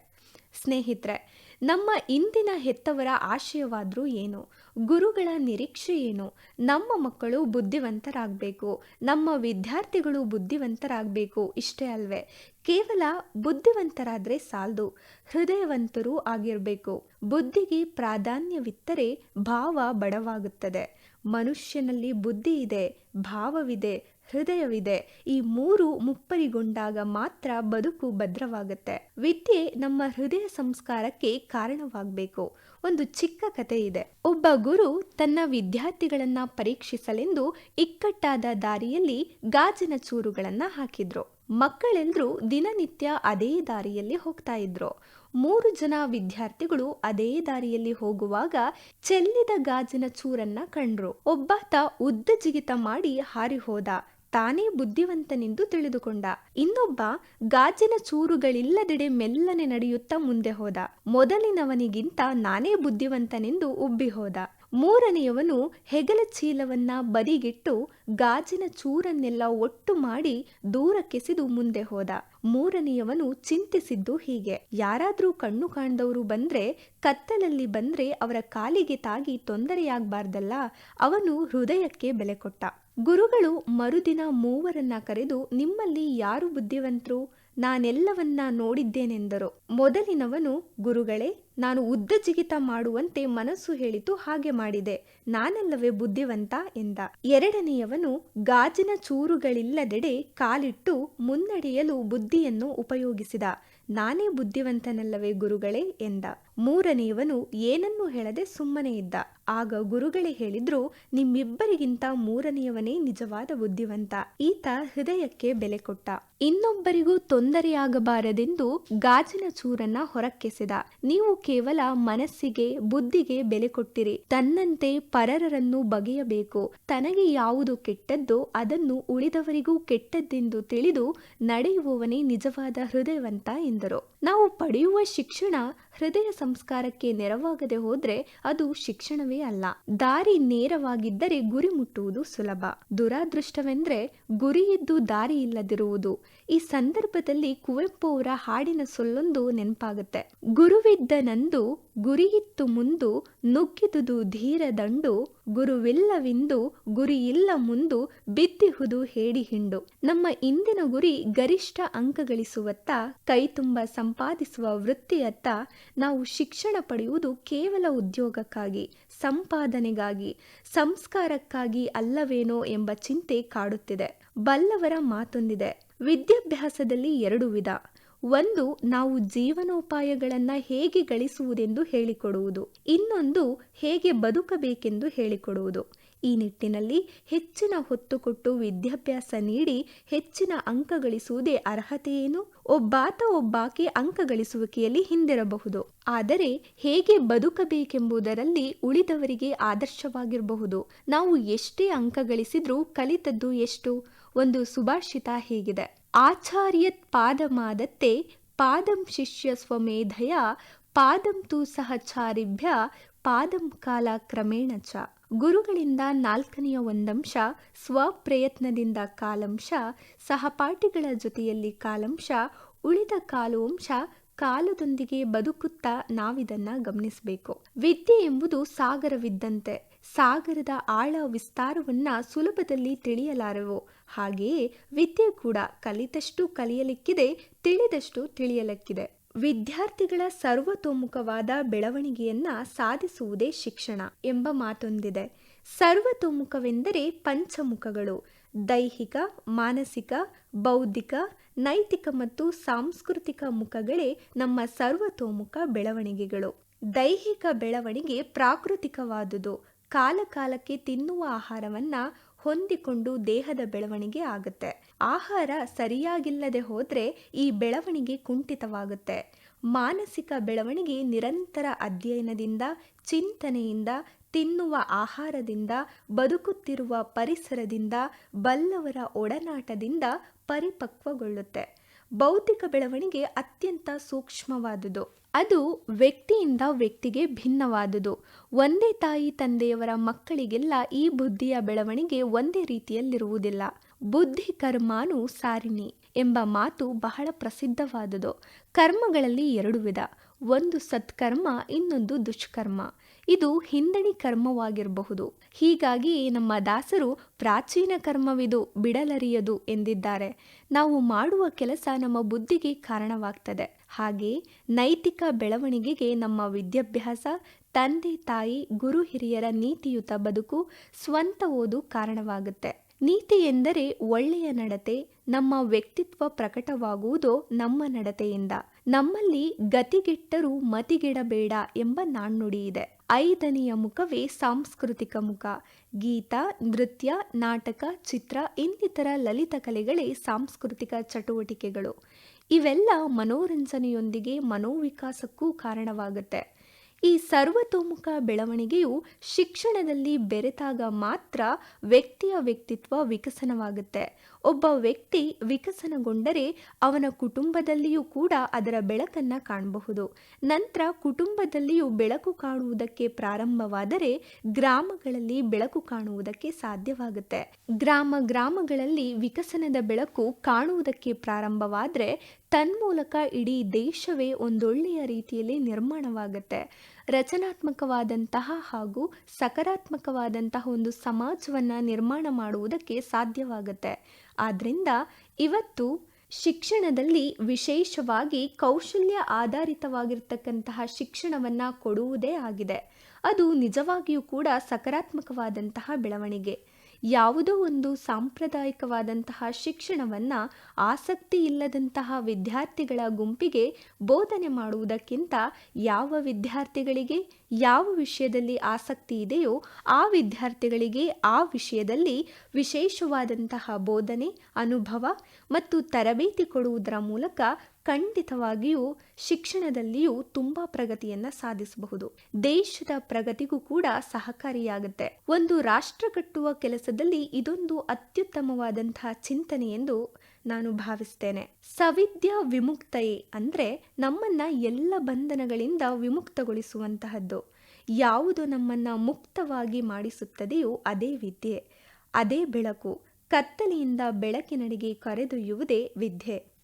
Speaker 2: ಸ್ನೇಹಿತರೆ, ನಮ್ಮ ಇಂದಿನ ಹೆತ್ತವರ ಆಶಯವಾದರೂ ಏನು? ಗುರುಗಳ ನಿರೀಕ್ಷೆ ಏನು? ನಮ್ಮ ಮಕ್ಕಳು ಬುದ್ಧಿವಂತರಾಗಬೇಕು. ನಮ್ಮ ವಿದ್ಯಾರ್ಥಿಗಳು ಬುದ್ಧಿವಂತರಾಗಬೇಕು. ಇಷ್ಟೇ ಅಲ್ವೇ. ಕೇವಲ ಬುದ್ಧಿವಂತರಾದರೆ ಸಾಲದು. ಹೃದಯವಂತರೂ ಆಗಿರಬೇಕು. ಬುದ್ಧಿಗೆ ಪ್ರಾಧಾನ್ಯವಿತ್ತರೆ ಭಾವ ಬಡವಾಗುತ್ತದೆ. ಮನುಷ್ಯನಲ್ಲಿ ಬುದ್ಧಿ ಇದೆ, ಭಾವವಿದೆ. ಹೃದಯವಿದೆ. ಈ ಮೂರು ಮುಪ್ಪರಿಗೊಂಡಾಗ ಮಾತ್ರ ಬದುಕು ಭದ್ರವಾಗುತ್ತೆ. ವಿದ್ಯೆ ನಮ್ಮ ಹೃದಯ ಸಂಸ್ಕಾರಕ್ಕೆ ಕಾರಣವಾಗಬೇಕು. ಒಂದು ಚಿಕ್ಕ ಕತೆ ಇದೆ. ಒಬ್ಬ ಗುರು ತನ್ನ ವಿದ್ಯಾರ್ಥಿಗಳನ್ನ ಪರೀಕ್ಷಿಸಲೆಂದು ಇಕ್ಕಟ್ಟಾದ ದಾರಿಯಲ್ಲಿ ಗಾಜಿನ ಚೂರುಗಳನ್ನ ಹಾಕಿದ್ರು. ಮಕ್ಕಳೆಲ್ಲರೂ ದಿನನಿತ್ಯ ಅದೇ ದಾರಿಯಲ್ಲಿ ಹೋಗ್ತಾ ಇದ್ರು. ಮೂರು ಜನ ವಿದ್ಯಾರ್ಥಿಗಳು ಅದೇ ದಾರಿಯಲ್ಲಿ ಹೋಗುವಾಗ ಚೆಲ್ಲಿದ ಗಾಜಿನ ಚೂರನ್ನ ಕಂಡ್ರು. ಒಬ್ಬಾತ ಉದ್ದ ಜಿಗಿತ ಮಾಡಿ ಹಾರಿ ಹೋದ. ತಾನೇ ಬುದ್ಧಿವಂತನೆಂದು ತಿಳಿದುಕೊಂಡ. ಇನ್ನೊಬ್ಬ ಗಾಜಿನ ಚೂರುಗಳಿಲ್ಲದೆಡೆ ಮೆಲ್ಲನೆ ನಡೆಯುತ್ತಾ ಮುಂದೆ ಹೋದ. ಮೊದಲಿನವನಿಗಿಂತ ನಾನೇ ಬುದ್ಧಿವಂತನೆಂದು ಉಬ್ಬಿ ಹೋದ. ಮೂರನೆಯವನು ಹೆಗಲ ಚೀಲವನ್ನ ಬದಿಗಿಟ್ಟು ಗಾಜಿನ ಚೂರನ್ನೆಲ್ಲ ಒಟ್ಟು ಮಾಡಿ ದೂರಕ್ಕೆಸೆದು ಮುಂದೆ ಹೋದ. ಮೂರನೆಯವನು ಚಿಂತಿಸಿದ್ದು ಹೀಗೆ. ಯಾರಾದ್ರೂ ಕಣ್ಣು ಕಾಣದವರು ಬಂದ್ರೆ, ಕತ್ತಲಲ್ಲಿ ಬಂದ್ರೆ ಅವರ ಕಾಲಿಗೆ ತಾಗಿ ತೊಂದರೆಯಾಗಬಾರ್ದಲ್ಲ, ಅವನು ಹೃದಯಕ್ಕೆ ಬೆಲೆ ಕೊಟ್ಟ. ಗುರುಗಳು ಮರುದಿನ ಮೂವರನ್ನ ಕರೆದು, ನಿಮ್ಮಲ್ಲಿ ಯಾರು ಬುದ್ಧಿವಂತರು? ನಾನೆಲ್ಲವನ್ನ ನೋಡಿದ್ದೇನೆಂದರು. ಮೊದಲಿನವನು, ಗುರುಗಳೇ, ನಾನು ಉದ್ದ ಜಿಗಿತ ಮಾಡುವಂತೆ ಮನಸ್ಸು ಹೇಳಿತು ಹಾಗೆ ಮಾಡಿದೆ. ನಾನೆಲ್ಲವೇ ಬುದ್ಧಿವಂತ? ಎಂದ. ಎರಡನೆಯವನು, ಗಾಜಿನ ಚೂರುಗಳಿಲ್ಲದೆಡೆ ಕಾಲಿಟ್ಟು ಮುನ್ನಡೆಯಲು ಬುದ್ಧಿಯನ್ನು ಉಪಯೋಗಿಸಿದ. ನಾನೇ ಬುದ್ಧಿವಂತನಲ್ಲವೇ ಗುರುಗಳೇ? ಎಂದ. ಮೂರನೆಯವನು ಏನನ್ನೂ ಹೇಳದೆ ಸುಮ್ಮನೆ ಇದ್ದ. ಆಗ ಗುರುಗಳೇ ಹೇಳಿದ್ರು, ನಿಮ್ಮಿಬ್ಬರಿಗಿಂತ ಮೂರನೆಯವನೇ ನಿಜವಾದ ಬುದ್ಧಿವಂತ. ಈತ ಹೃದಯಕ್ಕೆ ಬೆಲೆ ಕೊಟ್ಟ. ಇನ್ನೊಬ್ಬರಿಗೂ ತೊಂದರೆಯಾಗಬಾರದೆಂದು ಗಾಜಿನ ಚೂರನ್ನ ಹೊರಕ್ಕೆಸೆದ. ನೀವು ಕೇವಲ ಮನಸ್ಸಿಗೆ, ಬುದ್ಧಿಗೆ ಬೆಲೆ ಕೊಟ್ಟಿರಿ. ತನ್ನಂತೆ ಪರರರನ್ನು ಬಗೆಯಬೇಕು. ತನಗೆ ಯಾವುದು ಕೆಟ್ಟದ್ದು ಅದನ್ನು ಉಳಿದವರಿಗೂ ಕೆಟ್ಟದ್ದೆಂದು ತಿಳಿದು ನಡೆಯುವವನೇ ನಿಜವಾದ ಹೃದಯವಂತ ಎಂದರು. ನಾವು ಪಡೆಯುವ ಶಿಕ್ಷಣ ಹೃದಯ ಸಂಸ್ಕಾರಕ್ಕೆ ನೆರವಾಗದೆ ಹೋದ್ರೆ ಅದು ಶಿಕ್ಷಣವೇ ಅಲ್ಲ. ದಾರಿ ನೇರವಾಗಿದ್ದರೆ ಗುರಿ ಮುಟ್ಟುವುದು ಸುಲಭ. ದುರಾದೃಷ್ಟವೆಂದ್ರೆ ಗುರಿಯಿದ್ದು ದಾರಿ ಇಲ್ಲದಿರುವುದು. ಈ ಸಂದರ್ಭದಲ್ಲಿ ಕುವೆಂಪು ಅವರ ಹಾಡಿನ ಸೊಲ್ಲೊಂದು ನೆನಪಾಗುತ್ತೆ. ಗುರುವಿದ್ದ ನಂದು ಗುರಿಯಿತ್ತು ಮುಂದು, ನುಗ್ಗಿದುದು ಧೀರ ದಂಡು ಗುರುವಿಲ್ಲವಿಂದು ಗುರಿಯಿಲ್ಲ ಮುಂದು ಬಿದ್ದಿಹುದು ಹೇಡಿ ಹಿಂಡು. ನಮ್ಮ ಇಂದಿನ ಗುರಿ ಗರಿಷ್ಠ ಅಂಕ ಗಳಿಸುವತ್ತ ಕೈತುಂಬ ಸಂಪಾದಿಸುವ ವೃತ್ತಿಯತ್ತ ನಾವು ಶಿಕ್ಷಣ ಪಡೆಯುವುದು ಕೇವಲ ಉದ್ಯೋಗಕ್ಕಾಗಿ, ಸಂಪಾದನೆಗಾಗಿ, ಸಂಸ್ಕಾರಕ್ಕಾಗಿ ಅಲ್ಲವೇನೋ ಎಂಬ ಚಿಂತೆ ಕಾಡುತ್ತಿದೆ. ಬಲ್ಲವರ ಮಾತೊಂದಿದೆ. ವಿದ್ಯಾಭ್ಯಾಸದಲ್ಲಿ ಎರಡು ವಿಧ. ಒಂದು ನಾವು ಜೀವನೋಪಾಯಗಳನ್ನು ಹೇಗೆ ಗಳಿಸುವುದೆಂದು ಹೇಳಿಕೊಡುವುದು. ಇನ್ನೊಂದು ಹೇಗೆ ಬದುಕಬೇಕೆಂದು ಹೇಳಿಕೊಡುವುದು. ಈ ನಿಟ್ಟಿನಲ್ಲಿ ಹೆಚ್ಚಿನ ಹೊತ್ತು ಕೊಟ್ಟು ವಿದ್ಯಾಭ್ಯಾಸ ನೀಡಿ ಹೆಚ್ಚಿನ ಅಂಕ ಗಳಿಸುವುದೇ ಅರ್ಹತೆಯೇನು? ಒಬ್ಬಾತ ಒಬ್ಬಾಕೆ ಅಂಕ ಗಳಿಸುವಿಕೆಯಲ್ಲಿ ಹಿಂದಿರಬಹುದು. ಆದರೆ ಹೇಗೆ ಬದುಕಬೇಕೆಂಬುದರಲ್ಲಿ ಉಳಿದವರಿಗೆ ಆದರ್ಶವಾಗಿರಬಹುದು. ನಾವು ಎಷ್ಟೇ ಅಂಕ ಗಳಿಸಿದ್ರೂ ಕಲಿತದ್ದು ಎಷ್ಟು? ಒಂದು ಸುಭಾಷಿತ ಹೀಗಿದೆ. ಆಚಾರ್ಯತ್ ಪಾದಮಾದತ್ತೆ ಪಾದಂ ಶಿಷ್ಯ ಸ್ವಮೇಧಯ, ಪಾದಂ ತು ಸಹಚಾರಿಭ್ಯ, ಪಾದಂ ಕಾಲ ಕ್ರಮೇಣ ಚ. ಗುರುಗಳಿಂದ ನಾಲ್ಕನೆಯ ಒಂದಂಶ, ಸ್ವಪ್ರಯತ್ನದಿಂದ ಕಾಲಂಶ, ಸಹಪಾಠಿಗಳ ಜೊತೆಯಲ್ಲಿ ಕಾಲಂಶ, ಉಳಿದ ಕಾಲು ಅಂಶ ಕಾಲದೊಂದಿಗೆ ಬದುಕುತ್ತಾ ನಾವಿದನ್ನ ಗಮನಿಸಬೇಕು. ವಿದ್ಯೆ ಎಂಬುದು ಸಾಗರವಿದ್ದಂತೆ. ಸಾಗರದ ಆಳ ವಿಸ್ತಾರವನ್ನ ಸುಲಭದಲ್ಲಿ ತಿಳಿಯಲಾರೆವು. ಹಾಗೆಯೇ ವಿದ್ಯೆ ಕೂಡ ಕಲಿತಷ್ಟು ಕಲಿಯಲಿಕ್ಕಿದೆ, ತಿಳಿದಷ್ಟು ತಿಳಿಯಲಿಕ್ಕಿದೆ. ವಿದ್ಯಾರ್ಥಿಗಳ ಸರ್ವತೋಮುಖವಾದ ಬೆಳವಣಿಗೆಯನ್ನ ಸಾಧಿಸುವುದೇ ಶಿಕ್ಷಣ ಎಂಬ ಮಾತೊಂದಿದೆ. ಸರ್ವತೋಮುಖವೆಂದರೆ ಪಂಚಮುಖಗಳು, ದೈಹಿಕ, ಮಾನಸಿಕ, ಬೌದ್ಧಿಕ, ನೈತಿಕ ಮತ್ತು ಸಾಂಸ್ಕೃತಿಕ ಮುಖಗಳೇ ನಮ್ಮ ಸರ್ವತೋಮುಖ ಬೆಳವಣಿಗೆಗಳು. ದೈಹಿಕ ಬೆಳವಣಿಗೆ ಪ್ರಾಕೃತಿಕವಾದುದು, ಕಾಲಕಾಲಕ್ಕೆ ತಿನ್ನುವ ಆಹಾರವನ್ನ ಹೊಂದಿಕೊಂಡು ದೇಹದ ಬೆಳವಣಿಗೆ ಆಗುತ್ತೆ. ಆಹಾರ ಸರಿಯಾಗಿಲ್ಲದೆ ಹೋದರೆ ಈ ಬೆಳವಣಿಗೆ ಕುಂಠಿತವಾಗುತ್ತೆ. ಮಾನಸಿಕ ಬೆಳವಣಿಗೆ ನಿರಂತರ ಅಧ್ಯಯನದಿಂದ, ಚಿಂತನೆಯಿಂದ, ತಿನ್ನುವ ಆಹಾರದಿಂದ, ಬದುಕುತ್ತಿರುವ ಪರಿಸರದಿಂದ, ಬಲ್ಲವರ ಒಡನಾಟದಿಂದ ಪರಿಪಕ್ವಗೊಳ್ಳುತ್ತೆ. ಬೌದ್ಧಿಕ ಬೆಳವಣಿಗೆ ಅತ್ಯಂತ ಸೂಕ್ಷ್ಮವಾದುದು. ಅದು ವ್ಯಕ್ತಿಯಿಂದ ವ್ಯಕ್ತಿಗೆ ಭಿನ್ನವಾದುದು. ಒಂದೇ ತಾಯಿ ತಂದೆಯವರ ಮಕ್ಕಳಿಗೆಲ್ಲ ಈ ಬುದ್ಧಿಯ ಬೆಳವಣಿಗೆ ಒಂದೇ ರೀತಿಯಲ್ಲಿರುವುದಿಲ್ಲ. ಬುದ್ಧಿ ಕರ್ಮಾನು ಸಾರಿಣಿ ಎಂಬ ಮಾತು ಬಹಳ ಪ್ರಸಿದ್ಧವಾದುದು. ಕರ್ಮಗಳಲ್ಲಿ ಎರಡು ವಿಧ. ಒಂದು ಸತ್ಕರ್ಮ, ಇನ್ನೊಂದು ದುಷ್ಕರ್ಮ. ಇದು ಹಿಂದಣಿ ಕರ್ಮವಾಗಿರಬಹುದು. ಹೀಗಾಗಿ ನಮ್ಮ ದಾಸರು ಪ್ರಾಚೀನ ಕರ್ಮವಿದು, ಬಿಡಲರಿಯದು ಎಂದಿದ್ದಾರೆ. ನಾವು ಮಾಡುವ ಕೆಲಸ ನಮ್ಮ ಬುದ್ಧಿಗೆ ಕಾರಣವಾಗ್ತದೆ. ಹಾಗೆ ನೈತಿಕ ಬೆಳವಣಿಗೆಗೆ ನಮ್ಮ ವಿದ್ಯಾಭ್ಯಾಸ, ತಂದೆ ತಾಯಿ, ಗುರು ಹಿರಿಯರ ನೀತಿಯುತ ಬದುಕು ಸ್ವಂತ ಓದು ಕಾರಣವಾಗುತ್ತೆ. ನೀತಿ ಎಂದರೆ ಒಳ್ಳೆಯ ನಡತೆ, ನಮ್ಮ ವ್ಯಕ್ತಿತ್ವ ಪ್ರಕಟವಾಗುವುದು ನಮ್ಮ ನಡತೆಯಿಂದ. ನಮ್ಮಲ್ಲಿ ಗತಿಗೆಟ್ಟರೂ ಮತಿಗೆಡಬೇಡ ಎಂಬ ನಾಣ್ಣುಡಿ ಇದೆ. ಐದನೆಯ ಮುಖವೇ ಸಾಂಸ್ಕೃತಿಕ ಮುಖ. ಗೀತ, ನೃತ್ಯ, ನಾಟಕ, ಚಿತ್ರ, ಇನ್ನಿತರ ಲಲಿತ ಕಲೆಗಳೇ ಸಾಂಸ್ಕೃತಿಕ ಚಟುವಟಿಕೆಗಳು. ಇವೆಲ್ಲ ಮನೋರಂಜನೆಯೊಂದಿಗೆ ಮನೋವಿಕಾಸಕ್ಕೂ ಕಾರಣವಾಗುತ್ತೆ. ಈ ಸರ್ವತೋಮುಖ ಬೆಳವಣಿಗೆಯು ಶಿಕ್ಷಣದಲ್ಲಿ ಬೆರೆತಾಗ ಮಾತ್ರ ವ್ಯಕ್ತಿಯ ವ್ಯಕ್ತಿತ್ವ ವಿಕಸನವಾಗುತ್ತೆ. ಒಬ್ಬ ವ್ಯಕ್ತಿ ವಿಕಸನಗೊಂಡರೆ ಅವನ ಕುಟುಂಬದಲ್ಲಿಯೂ ಕೂಡ ಅದರ ಬೆಳಕನ್ನು ಕಾಣಬಹುದು. ನಂತರ ಕುಟುಂಬದಲ್ಲಿಯೂ ಬೆಳಕು ಕಾಣುವುದಕ್ಕೆ ಪ್ರಾರಂಭವಾದರೆ ಗ್ರಾಮಗಳಲ್ಲಿ ಬೆಳಕು ಕಾಣುವುದಕ್ಕೆ ಸಾಧ್ಯವಾಗುತ್ತೆ. ಗ್ರಾಮ ಗ್ರಾಮಗಳಲ್ಲಿ ವಿಕಸನದ ಬೆಳಕು ಕಾಣುವುದಕ್ಕೆ ಪ್ರಾರಂಭವಾದರೆ ತನ್ಮೂಲಕ ಇಡೀ ದೇಶವೇ ಒಂದೊಳ್ಳೆಯ ರೀತಿಯಲ್ಲಿ ನಿರ್ಮಾಣವಾಗುತ್ತೆ. ರಚನಾತ್ಮಕವಾದಂತಹ ಹಾಗೂ ಸಕಾರಾತ್ಮಕವಾದಂತಹ ಒಂದು ಸಮಾಜವನ್ನು ನಿರ್ಮಾಣ ಮಾಡುವುದಕ್ಕೆ ಸಾಧ್ಯವಾಗುತ್ತೆ. ಆದ್ದರಿಂದ ಇವತ್ತು ಶಿಕ್ಷಣದಲ್ಲಿ ವಿಶೇಷವಾಗಿ ಕೌಶಲ್ಯ ಆಧಾರಿತವಾಗಿರ್ತಕ್ಕಂತಹ ಶಿಕ್ಷಣವನ್ನು ಕೊಡುವುದೇ ಆಗಿದೆ. ಅದು ನಿಜವಾಗಿಯೂ ಕೂಡ ಸಕಾರಾತ್ಮಕವಾದಂತಹ ಬೆಳವಣಿಗೆ. ಯಾವುದೋ ಒಂದು ಸಾಂಪ್ರದಾಯಿಕವಾದಂತಹ ಶಿಕ್ಷಣವನ್ನು ಆಸಕ್ತಿ ಇಲ್ಲದಂತಹ ವಿದ್ಯಾರ್ಥಿಗಳ ಗುಂಪಿಗೆ ಬೋಧನೆ ಮಾಡುವುದಕ್ಕಿಂತ ಯಾವ ವಿದ್ಯಾರ್ಥಿಗಳಿಗೆ ಯಾವ ವಿಷಯದಲ್ಲಿ ಆಸಕ್ತಿ ಇದೆಯೋ ಆ ವಿದ್ಯಾರ್ಥಿಗಳಿಗೆ ಆ ವಿಷಯದಲ್ಲಿ ವಿಶೇಷವಾದಂತಹ ಬೋಧನೆ, ಅನುಭವ ಮತ್ತು ತರಬೇತಿ ಕೊಡುವುದರ ಮೂಲಕ ಖಂಡಿತವಾಗಿಯೂ ಶಿಕ್ಷಣದಲ್ಲಿಯೂ ತುಂಬಾ ಪ್ರಗತಿಯನ್ನು ಸಾಧಿಸಬಹುದು. ದೇಶದ ಪ್ರಗತಿಗೂ ಕೂಡ ಸಹಕಾರಿಯಾಗುತ್ತೆ. ಒಂದು ರಾಷ್ಟ್ರ ಕಟ್ಟುವ ಕೆಲಸದಲ್ಲಿ ಇದೊಂದು ಅತ್ಯುತ್ತಮವಾದಂತಹ ಚಿಂತನೆ ಎಂದು ನಾನು ಭಾವಿಸ್ತೇನೆ. ಸವಿದ್ಯ ವಿಮುಕ್ತಯೆ ಅಂದ್ರೆ ನಮ್ಮನ್ನ ಎಲ್ಲ ಬಂಧನಗಳಿಂದ ವಿಮುಕ್ತಗೊಳಿಸುವಂತಹದ್ದು. ಯಾವುದು ನಮ್ಮನ್ನ ಮುಕ್ತವಾಗಿ ಮಾಡಿಸುತ್ತದೆಯೋ ಅದೇ ವಿದ್ಯೆ, ಅದೇ ಬೆಳಕು, ಕತ್ತಲೆಯಿಂದ ಬೆಳಕಿನಡೆಗೆ ಕರೆದೊಯ್ಯುವುದೇ ವಿದ್ಯೆ.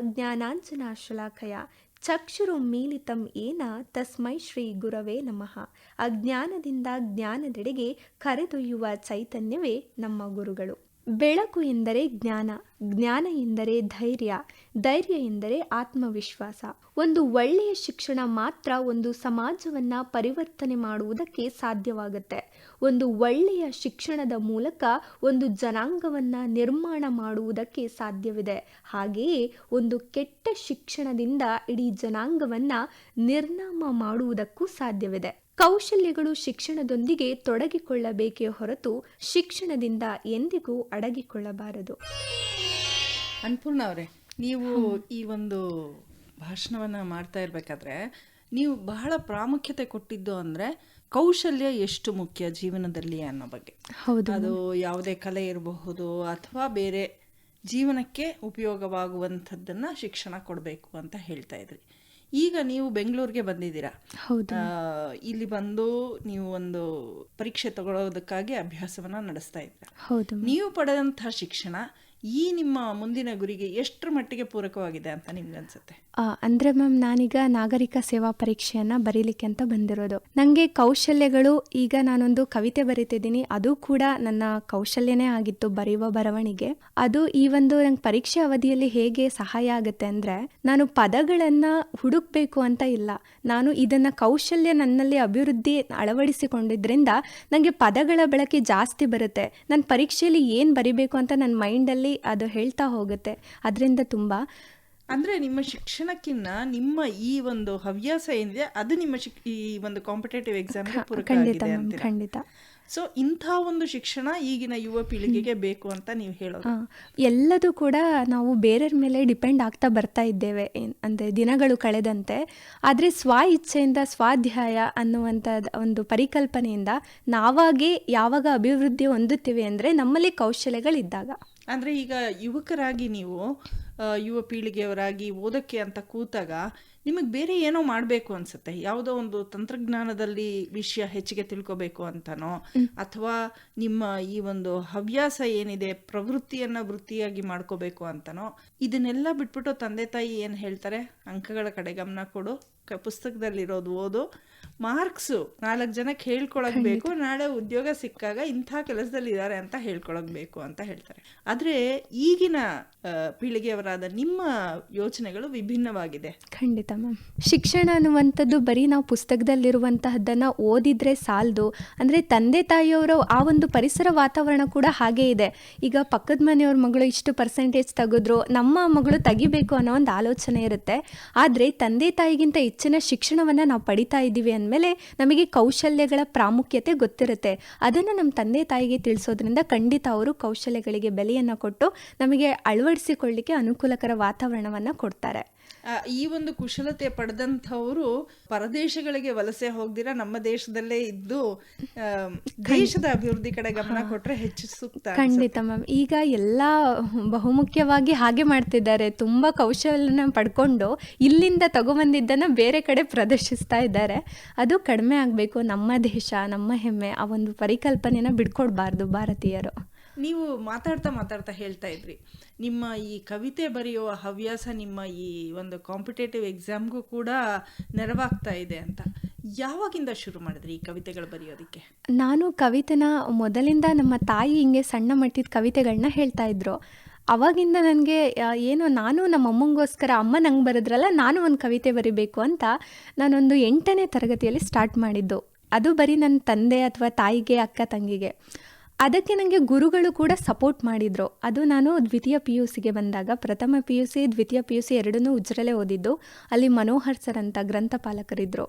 Speaker 2: ಜ್ಞಾನಾಂಜನಾಶಲಾಖಯ ಚಕ್ಷುರು ಮೀಲಿತಂ ಏನ ತಸ್ಮೈ ಶ್ರೀ ಗುರವೇ ನಮಃ. ಅಜ್ಞಾನದಿಂದ ಜ್ಞಾನದೆಡೆಗೆ ಕರೆದೊಯ್ಯುವ ಚೈತನ್ಯವೇ ನಮ್ಮ ಗುರುಗಳು. ಬೆಳಕು ಎಂದರೆ ಜ್ಞಾನ ಜ್ಞಾನ ಎಂದರೆ ಧೈರ್ಯ ಧೈರ್ಯ ಎಂದರೆ ಆತ್ಮವಿಶ್ವಾಸ. ಒಂದು ಒಳ್ಳೆಯ ಶಿಕ್ಷಣ ಮಾತ್ರ ಒಂದು ಸಮಾಜವನ್ನ ಪರಿವರ್ತನೆ ಮಾಡುವುದಕ್ಕೆ ಸಾಧ್ಯವಾಗುತ್ತೆ. ಒಂದು ಒಳ್ಳೆಯ ಶಿಕ್ಷಣದ ಮೂಲಕ ಒಂದು ಜನಾಂಗವನ್ನ ನಿರ್ಮಾಣ ಮಾಡುವುದಕ್ಕೆ ಸಾಧ್ಯವಿದೆ. ಹಾಗೆಯೇ ಒಂದು ಕೆಟ್ಟ ಶಿಕ್ಷಣದಿಂದ ಇಡೀ ಜನಾಂಗವನ್ನ ನಿರ್ನಾಮ ಮಾಡುವುದಕ್ಕೂ ಸಾಧ್ಯವಿದೆ. ಕೌಶಲ್ಯಗಳು ಶಿಕ್ಷಣದೊಂದಿಗೆ ತೊಡಗಿಕೊಳ್ಳಬೇಕೇ ಹೊರತು ಶಿಕ್ಷಣದಿಂದ ಎಂದಿಗೂ ಅಡಗಿಕೊಳ್ಳಬಾರದು.
Speaker 1: ಅನ್ಪೂರ್ಣ ಅವರೇ ನೀವು ಈ ಒಂದು ಭಾಷಣವನ್ನ ಮಾಡ್ತಾ ಇರಬೇಕಾದ್ರೆ ನೀವು ಬಹಳ ಪ್ರಾಮುಖ್ಯತೆ ಕೊಟ್ಟಿದ್ದು ಅಂದ್ರೆ ಕೌಶಲ್ಯ ಎಷ್ಟು ಮುಖ್ಯ ಜೀವನದಲ್ಲಿ ಅನ್ನೋ ಬಗ್ಗೆ.
Speaker 2: ಹೌದು.
Speaker 1: ಅದು ಯಾವುದೇ ಕಲೆ ಇರಬಹುದು ಅಥವಾ ಬೇರೆ ಜೀವನಕ್ಕೆ ಉಪಯೋಗವಾಗುವಂಥದ್ದನ್ನು ಶಿಕ್ಷಣ ಕೊಡಬೇಕು ಅಂತ ಹೇಳ್ತಾ ಇದ್ರಿ. ಈಗ ನೀವು ಬೆಂಗಳೂರಿಗೆ ಬಂದಿದ್ದೀರಾ?
Speaker 2: ಹೌದು.
Speaker 1: ಇಲ್ಲಿ ಬಂದು ನೀವು ಒಂದು ಪರೀಕ್ಷೆ ತಗೊಳ್ಳೋದಕ್ಕಾಗಿ ಅಭ್ಯಾಸವನ್ನ ನಡೆಸ್ತಾ ಇದ್ದೀರಾ?
Speaker 2: ಹೌದು.
Speaker 1: ನೀವು ಪಡೆದಂತಹ ಶಿಕ್ಷಣ ಈ ನಿಮ್ಮ ಮುಂದಿನ ಗುರಿಗೆ ಎಷ್ಟರ ಮಟ್ಟಿಗೆ ಪೂರಕವಾಗಿದೆ ಅಂತ ನಿಮ್ಗೆ ಅನ್ಸುತ್ತೆ?
Speaker 2: ಅಂದ್ರೆ ಮ್ಯಾಮ್, ನಾನೀಗ ನಾಗರಿಕ ಸೇವಾ ಪರೀಕ್ಷೆಯನ್ನ ಬರೀಲಿಕ್ಕೆ ಅಂತ ಬಂದಿರೋದು. ನಂಗೆ ಕೌಶಲ್ಯಗಳು, ಈಗ ನಾನೊಂದು ಕವಿತೆ ಬರೀತಿದ್ದೀನಿ. ಅದು ಕೂಡ ನನ್ನ ಕೌಶಲ್ಯನೇ ಆಗಿತ್ತು ಬರೆಯುವ ಬರವಣಿಗೆ. ಅದು ಈ ಒಂದು ನಂಗೆ ಪರೀಕ್ಷೆ ಅವಧಿಯಲ್ಲಿ ಹೇಗೆ ಸಹಾಯ ಆಗುತ್ತೆ ಅಂದ್ರೆ, ನಾನು ಪದಗಳನ್ನ ಹುಡುಕ್ಬೇಕು ಅಂತ ಇಲ್ಲ. ನಾನು ಇದನ್ನ ಕೌಶಲ್ಯ ನನ್ನಲ್ಲಿ ಅಭಿವೃದ್ಧಿ ಅಳವಡಿಸಿಕೊಂಡಿದ್ರಿಂದ ನನಗೆ ಪದಗಳ ಬಳಕೆ ಜಾಸ್ತಿ ಬರುತ್ತೆ. ನನ್ನ ಪರೀಕ್ಷೆಯಲ್ಲಿ ಏನು ಬರಿಬೇಕು ಅಂತ ನನ್ನ ಮೈಂಡಲ್ಲಿ ಅದು ಹೇಳ್ತಾ ಹೋಗುತ್ತೆ. ಅದರಿಂದ ತುಂಬಾ
Speaker 1: ಅಂದ್ರೆ ನಿಮ್ಮ ಶಿಕ್ಷಣಕ್ಕಿನ್ನ ನಿಮ್ಮ ಈ ಒಂದು ಹವ್ಯಾಸ ಏನಿದೆ ಅದು ನಿಮ್ಮ ಶಿಕ್- ಈ ಒಂದು ಕಾಂಪಿಟೇಟಿವ್ ಎಕ್ಸಾಮ್
Speaker 2: ಖಂಡಿತ ಮ್ಯಾಮ್ ಖಂಡಿತ.
Speaker 1: ಸೊ ಇಂಥ ಒಂದು ಶಿಕ್ಷಣ ಈಗಿನ ಯುವ ಪೀಳಿಗೆಗೆ ಬೇಕು ಅಂತ ನೀವು ಹೇಳೋದು?
Speaker 2: ಆ, ಎಲ್ಲದೂ ಕೂಡ ನಾವು ಬೇರೆಯವ್ರ ಮೇಲೆ ಡಿಪೆಂಡ್ ಆಗ್ತಾ ಬರ್ತಾ ಇದ್ದೇವೆ. ಏನ್- ಅಂದ್ರೆ ದಿನಗಳು ಕಳೆದಂತೆ. ಆದರೆ ಸ್ವ ಇಚ್ಛೆಯಿಂದ ಸ್ವಾಧ್ಯಾಯ ಅನ್ನುವಂಥ ಒಂದು ಪರಿಕಲ್ಪನೆಯಿಂದ ನಾವಾಗಿ ಯಾವಾಗ ಅಭಿವೃದ್ಧಿ ಹೊಂದುತ್ತೇವೆ ಅಂದರೆ ನಮ್ಮಲ್ಲಿ ಕೌಶಲ್ಯಗಳಿದ್ದಾಗ.
Speaker 1: ಅಂದ್ರೆ ಈಗ ಯುವಕರಾಗಿ ನೀವು ಯುವ ಪೀಳಿಗೆಯವರಾಗಿ ಓದಕ್ಕೆ ಅಂತ ಕೂತಾಗ ನಿಮಗೆ ಬೇರೆ ಏನೋ ಮಾಡಬೇಕು ಅನ್ಸುತ್ತೆ. ಯಾವುದೋ ಒಂದು ತಂತ್ರಜ್ಞಾನದಲ್ಲಿ ವಿಷಯ ಹೆಚ್ಚಿಗೆ ತಿಳ್ಕೊಬೇಕು ಅಂತನೋ ಅಥವಾ ನಿಮ್ಮ ಈ ಒಂದು ಹವ್ಯಾಸ ಏನಿದೆ ಪ್ರವೃತ್ತಿಯನ್ನು ವೃತ್ತಿಯಾಗಿ ಮಾಡ್ಕೋಬೇಕು ಅಂತನೋ ಇದನ್ನೆಲ್ಲ ಬಿಟ್ಬಿಟ್ಟು ತಂದೆ ತಾಯಿ ಏನು ಹೇಳ್ತಾರೆ? ಅಂಕಗಳ ಕಡೆ ಗಮನ ಕೊಡು. ಪುಸ್ತಕದಲ್ಲಿರೋದು ಓದು. ಮಾರ್ಕ್ಸು. ನಾಲ್ಕು ಜನಕ್ಕೆ ಹೇಳ್ಕೊಳಕ್ ಬೇಕು. ನಾಳೆ ಉದ್ಯೋಗ ಸಿಕ್ಕಾಗ ಇಂಥ ಕೆಲಸದಲ್ಲಿ ಇದ್ದಾರೆ ಅಂತ ಹೇಳ್ಕೊಳಕ್ ಬೇಕು ಅಂತ ಹೇಳ್ತಾರೆ. ಆದ್ರೆ ಈಗಿನ ಪೀಳಿಗೆಯವರಾದ ನಿಮ್ಮ ಯೋಚನೆಗಳು ವಿಭಿನ್ನವಾಗಿದೆ.
Speaker 2: ಖಂಡಿತ ಮ್ಯಾಮ್. ಶಿಕ್ಷಣ ಅನ್ನುವಂಥದ್ದು ಬರೀ ನಾವು ಪುಸ್ತಕದಲ್ಲಿರುವಂತಹದ್ದನ್ನ ಓದಿದ್ರೆ ಸಾಲದು. ಅಂದ್ರೆ ತಂದೆ ತಾಯಿಯವರು ಆ ಒಂದು ಪರಿಸರ ವಾತಾವರಣ ಕೂಡ ಹಾಗೇ ಇದೆ. ಈಗ ಪಕ್ಕದ ಮನೆಯವ್ರ ಮಗಳು ಇಷ್ಟು ಪರ್ಸೆಂಟೇಜ್ ತೆಗೆದ್ರು ನಮ್ಮ ಮಗಳು ತೆಗಿಬೇಕು ಅನ್ನೋ ಒಂದು ಆಲೋಚನೆ ಇರುತ್ತೆ. ಆದ್ರೆ ತಂದೆ ತಾಯಿಗಿಂತ ಹೆಚ್ಚಿನ ಶಿಕ್ಷಣವನ್ನ ನಾವು ಪಡಿತಾ ಇದ್ದೀವಿ ಅಂದಮೇಲೆ ನಮಗೆ ಕೌಶಲ್ಯಗಳ ಪ್ರಾಮುಖ್ಯತೆ ಗೊತ್ತಿರುತ್ತೆ. ಅದನ್ನು ನಮ್ಮ ತಂದೆ ತಾಯಿಗೆ ತಿಳಿಸೋದ್ರಿಂದ ಖಂಡಿತ ಅವರು ಕೌಶಲ್ಯಗಳಿಗೆ ಬೆಲೆಯನ್ನು ಕೊಟ್ಟು ನಮಗೆ ಅಳವಡಿಸಿಕೊಳ್ಳಿಕ್ಕೆ ಅನುಕೂಲಕರ ವಾತಾವರಣವನ್ನು ಕೊಡ್ತಾರೆ.
Speaker 1: ಈ ಒಂದು ಕುಶಲತೆ ಪಡೆದಂಥವರು ಪರದೇಶಗಳಿಗೆ ವಲಸೆ ಹೋಗ್ದಿರ ನಮ್ಮ ದೇಶದಲ್ಲೇ ಇದ್ದು ದೇಶದ ಅಭಿವೃದ್ಧಿ ಕಡೆ ಗಮನ ಕೊಟ್ರೆ ಹೆಚ್ಚು ಸೂಕ್ತ.
Speaker 2: ಖಂಡಿತ ಮ್ಯಾಮ್. ಈಗ ಎಲ್ಲ ಬಹುಮುಖ್ಯವಾಗಿ ಹಾಗೆ ಮಾಡ್ತಿದ್ದಾರೆ. ತುಂಬಾ ಕೌಶಲ್ಯನ ಪಡ್ಕೊಂಡು ಇಲ್ಲಿಂದ ತಗೊಬಂದಿದ್ದನ್ನ ಬೇರೆ ಕಡೆ ಪ್ರದರ್ಶಿಸ್ತಾ ಇದ್ದಾರೆ. ಅದು ಕಡಿಮೆ ಆಗಬೇಕು. ನಮ್ಮ ದೇಶ ನಮ್ಮ ಹೆಮ್ಮೆ ಆ ಒಂದು ಪರಿಕಲ್ಪನೆನ ಬಿಡ್ಕೊಡ್ಬಾರ್ದು ಭಾರತೀಯರು.
Speaker 1: ನೀವು ಮಾತಾಡ್ತಾ ಮಾತಾಡ್ತಾ ಹೇಳ್ತಾ ಇದ್ರಿ. ನಿಮ್ಮ ಈ ಕವಿತೆ ಬರೆಯುವ ಹವ್ಯಾಸ ನಿಮ್ಮ ಈ ಒಂದು ಕಾಂಪಿಟೇಟಿವ್ ಎಕ್ಸಾಮ್ಗೂ ಕೂಡ ನೆರವಾಗ್ತಾ ಇದೆ ಅಂತ. ಯಾವಾಗಿಂದ ಶುರು ಮಾಡಿದ್ರಿ ಈ ಕವಿತೆಗಳು ಬರೆಯೋದಕ್ಕೆ?
Speaker 2: ನಾನು ಕವಿತೆನ ಮೊದಲಿಂದ ನಮ್ಮ ತಾಯಿ ಹಿಂಗೆ ಸಣ್ಣ ಮಟ್ಟಿದ ಕವಿತೆಗಳನ್ನ ಹೇಳ್ತಾ ಇದ್ರು. ಅವಾಗಿಂದ ನನಗೆ ಏನೋ ನಾನು ನಮ್ಮ ಅಮ್ಮಂಗೋಸ್ಕರ ಅಮ್ಮ ನಂಗೆ ಬರೆದ್ರಲ್ಲ ನಾನು ಒಂದು ಕವಿತೆ ಬರಿಬೇಕು ಅಂತ ನಾನೊಂದು ಎಂಟನೇ ತರಗತಿಯಲ್ಲಿ ಸ್ಟಾರ್ಟ್ ಮಾಡಿದ್ದು. ಅದು ಬರೀ ನನ್ನ ತಂದೆ ಅಥವಾ ತಾಯಿಗೆ, ಅಕ್ಕ, ತಂಗಿಗೆ. ಅದಕ್ಕೆ ನನಗೆ ಗುರುಗಳು ಕೂಡ ಸಪೋರ್ಟ್ ಮಾಡಿದರು. ಅದು ನಾನು ದ್ವಿತೀಯ ಪಿ ಯು ಸಿಗೆ ಬಂದಾಗ ಪ್ರಥಮ ಪಿ ಯು ಸಿ ದ್ವಿತೀಯ ಪಿ ಯು ಸಿ ಎರಡನ್ನೂ ಉಜ್ರಲ್ಲೇ ಓದಿದ್ದು ಅಲ್ಲಿ ಮನೋಹರ್ ಸರ್ ಅಂತ ಗ್ರಂಥಪಾಲಕರಿದ್ದರು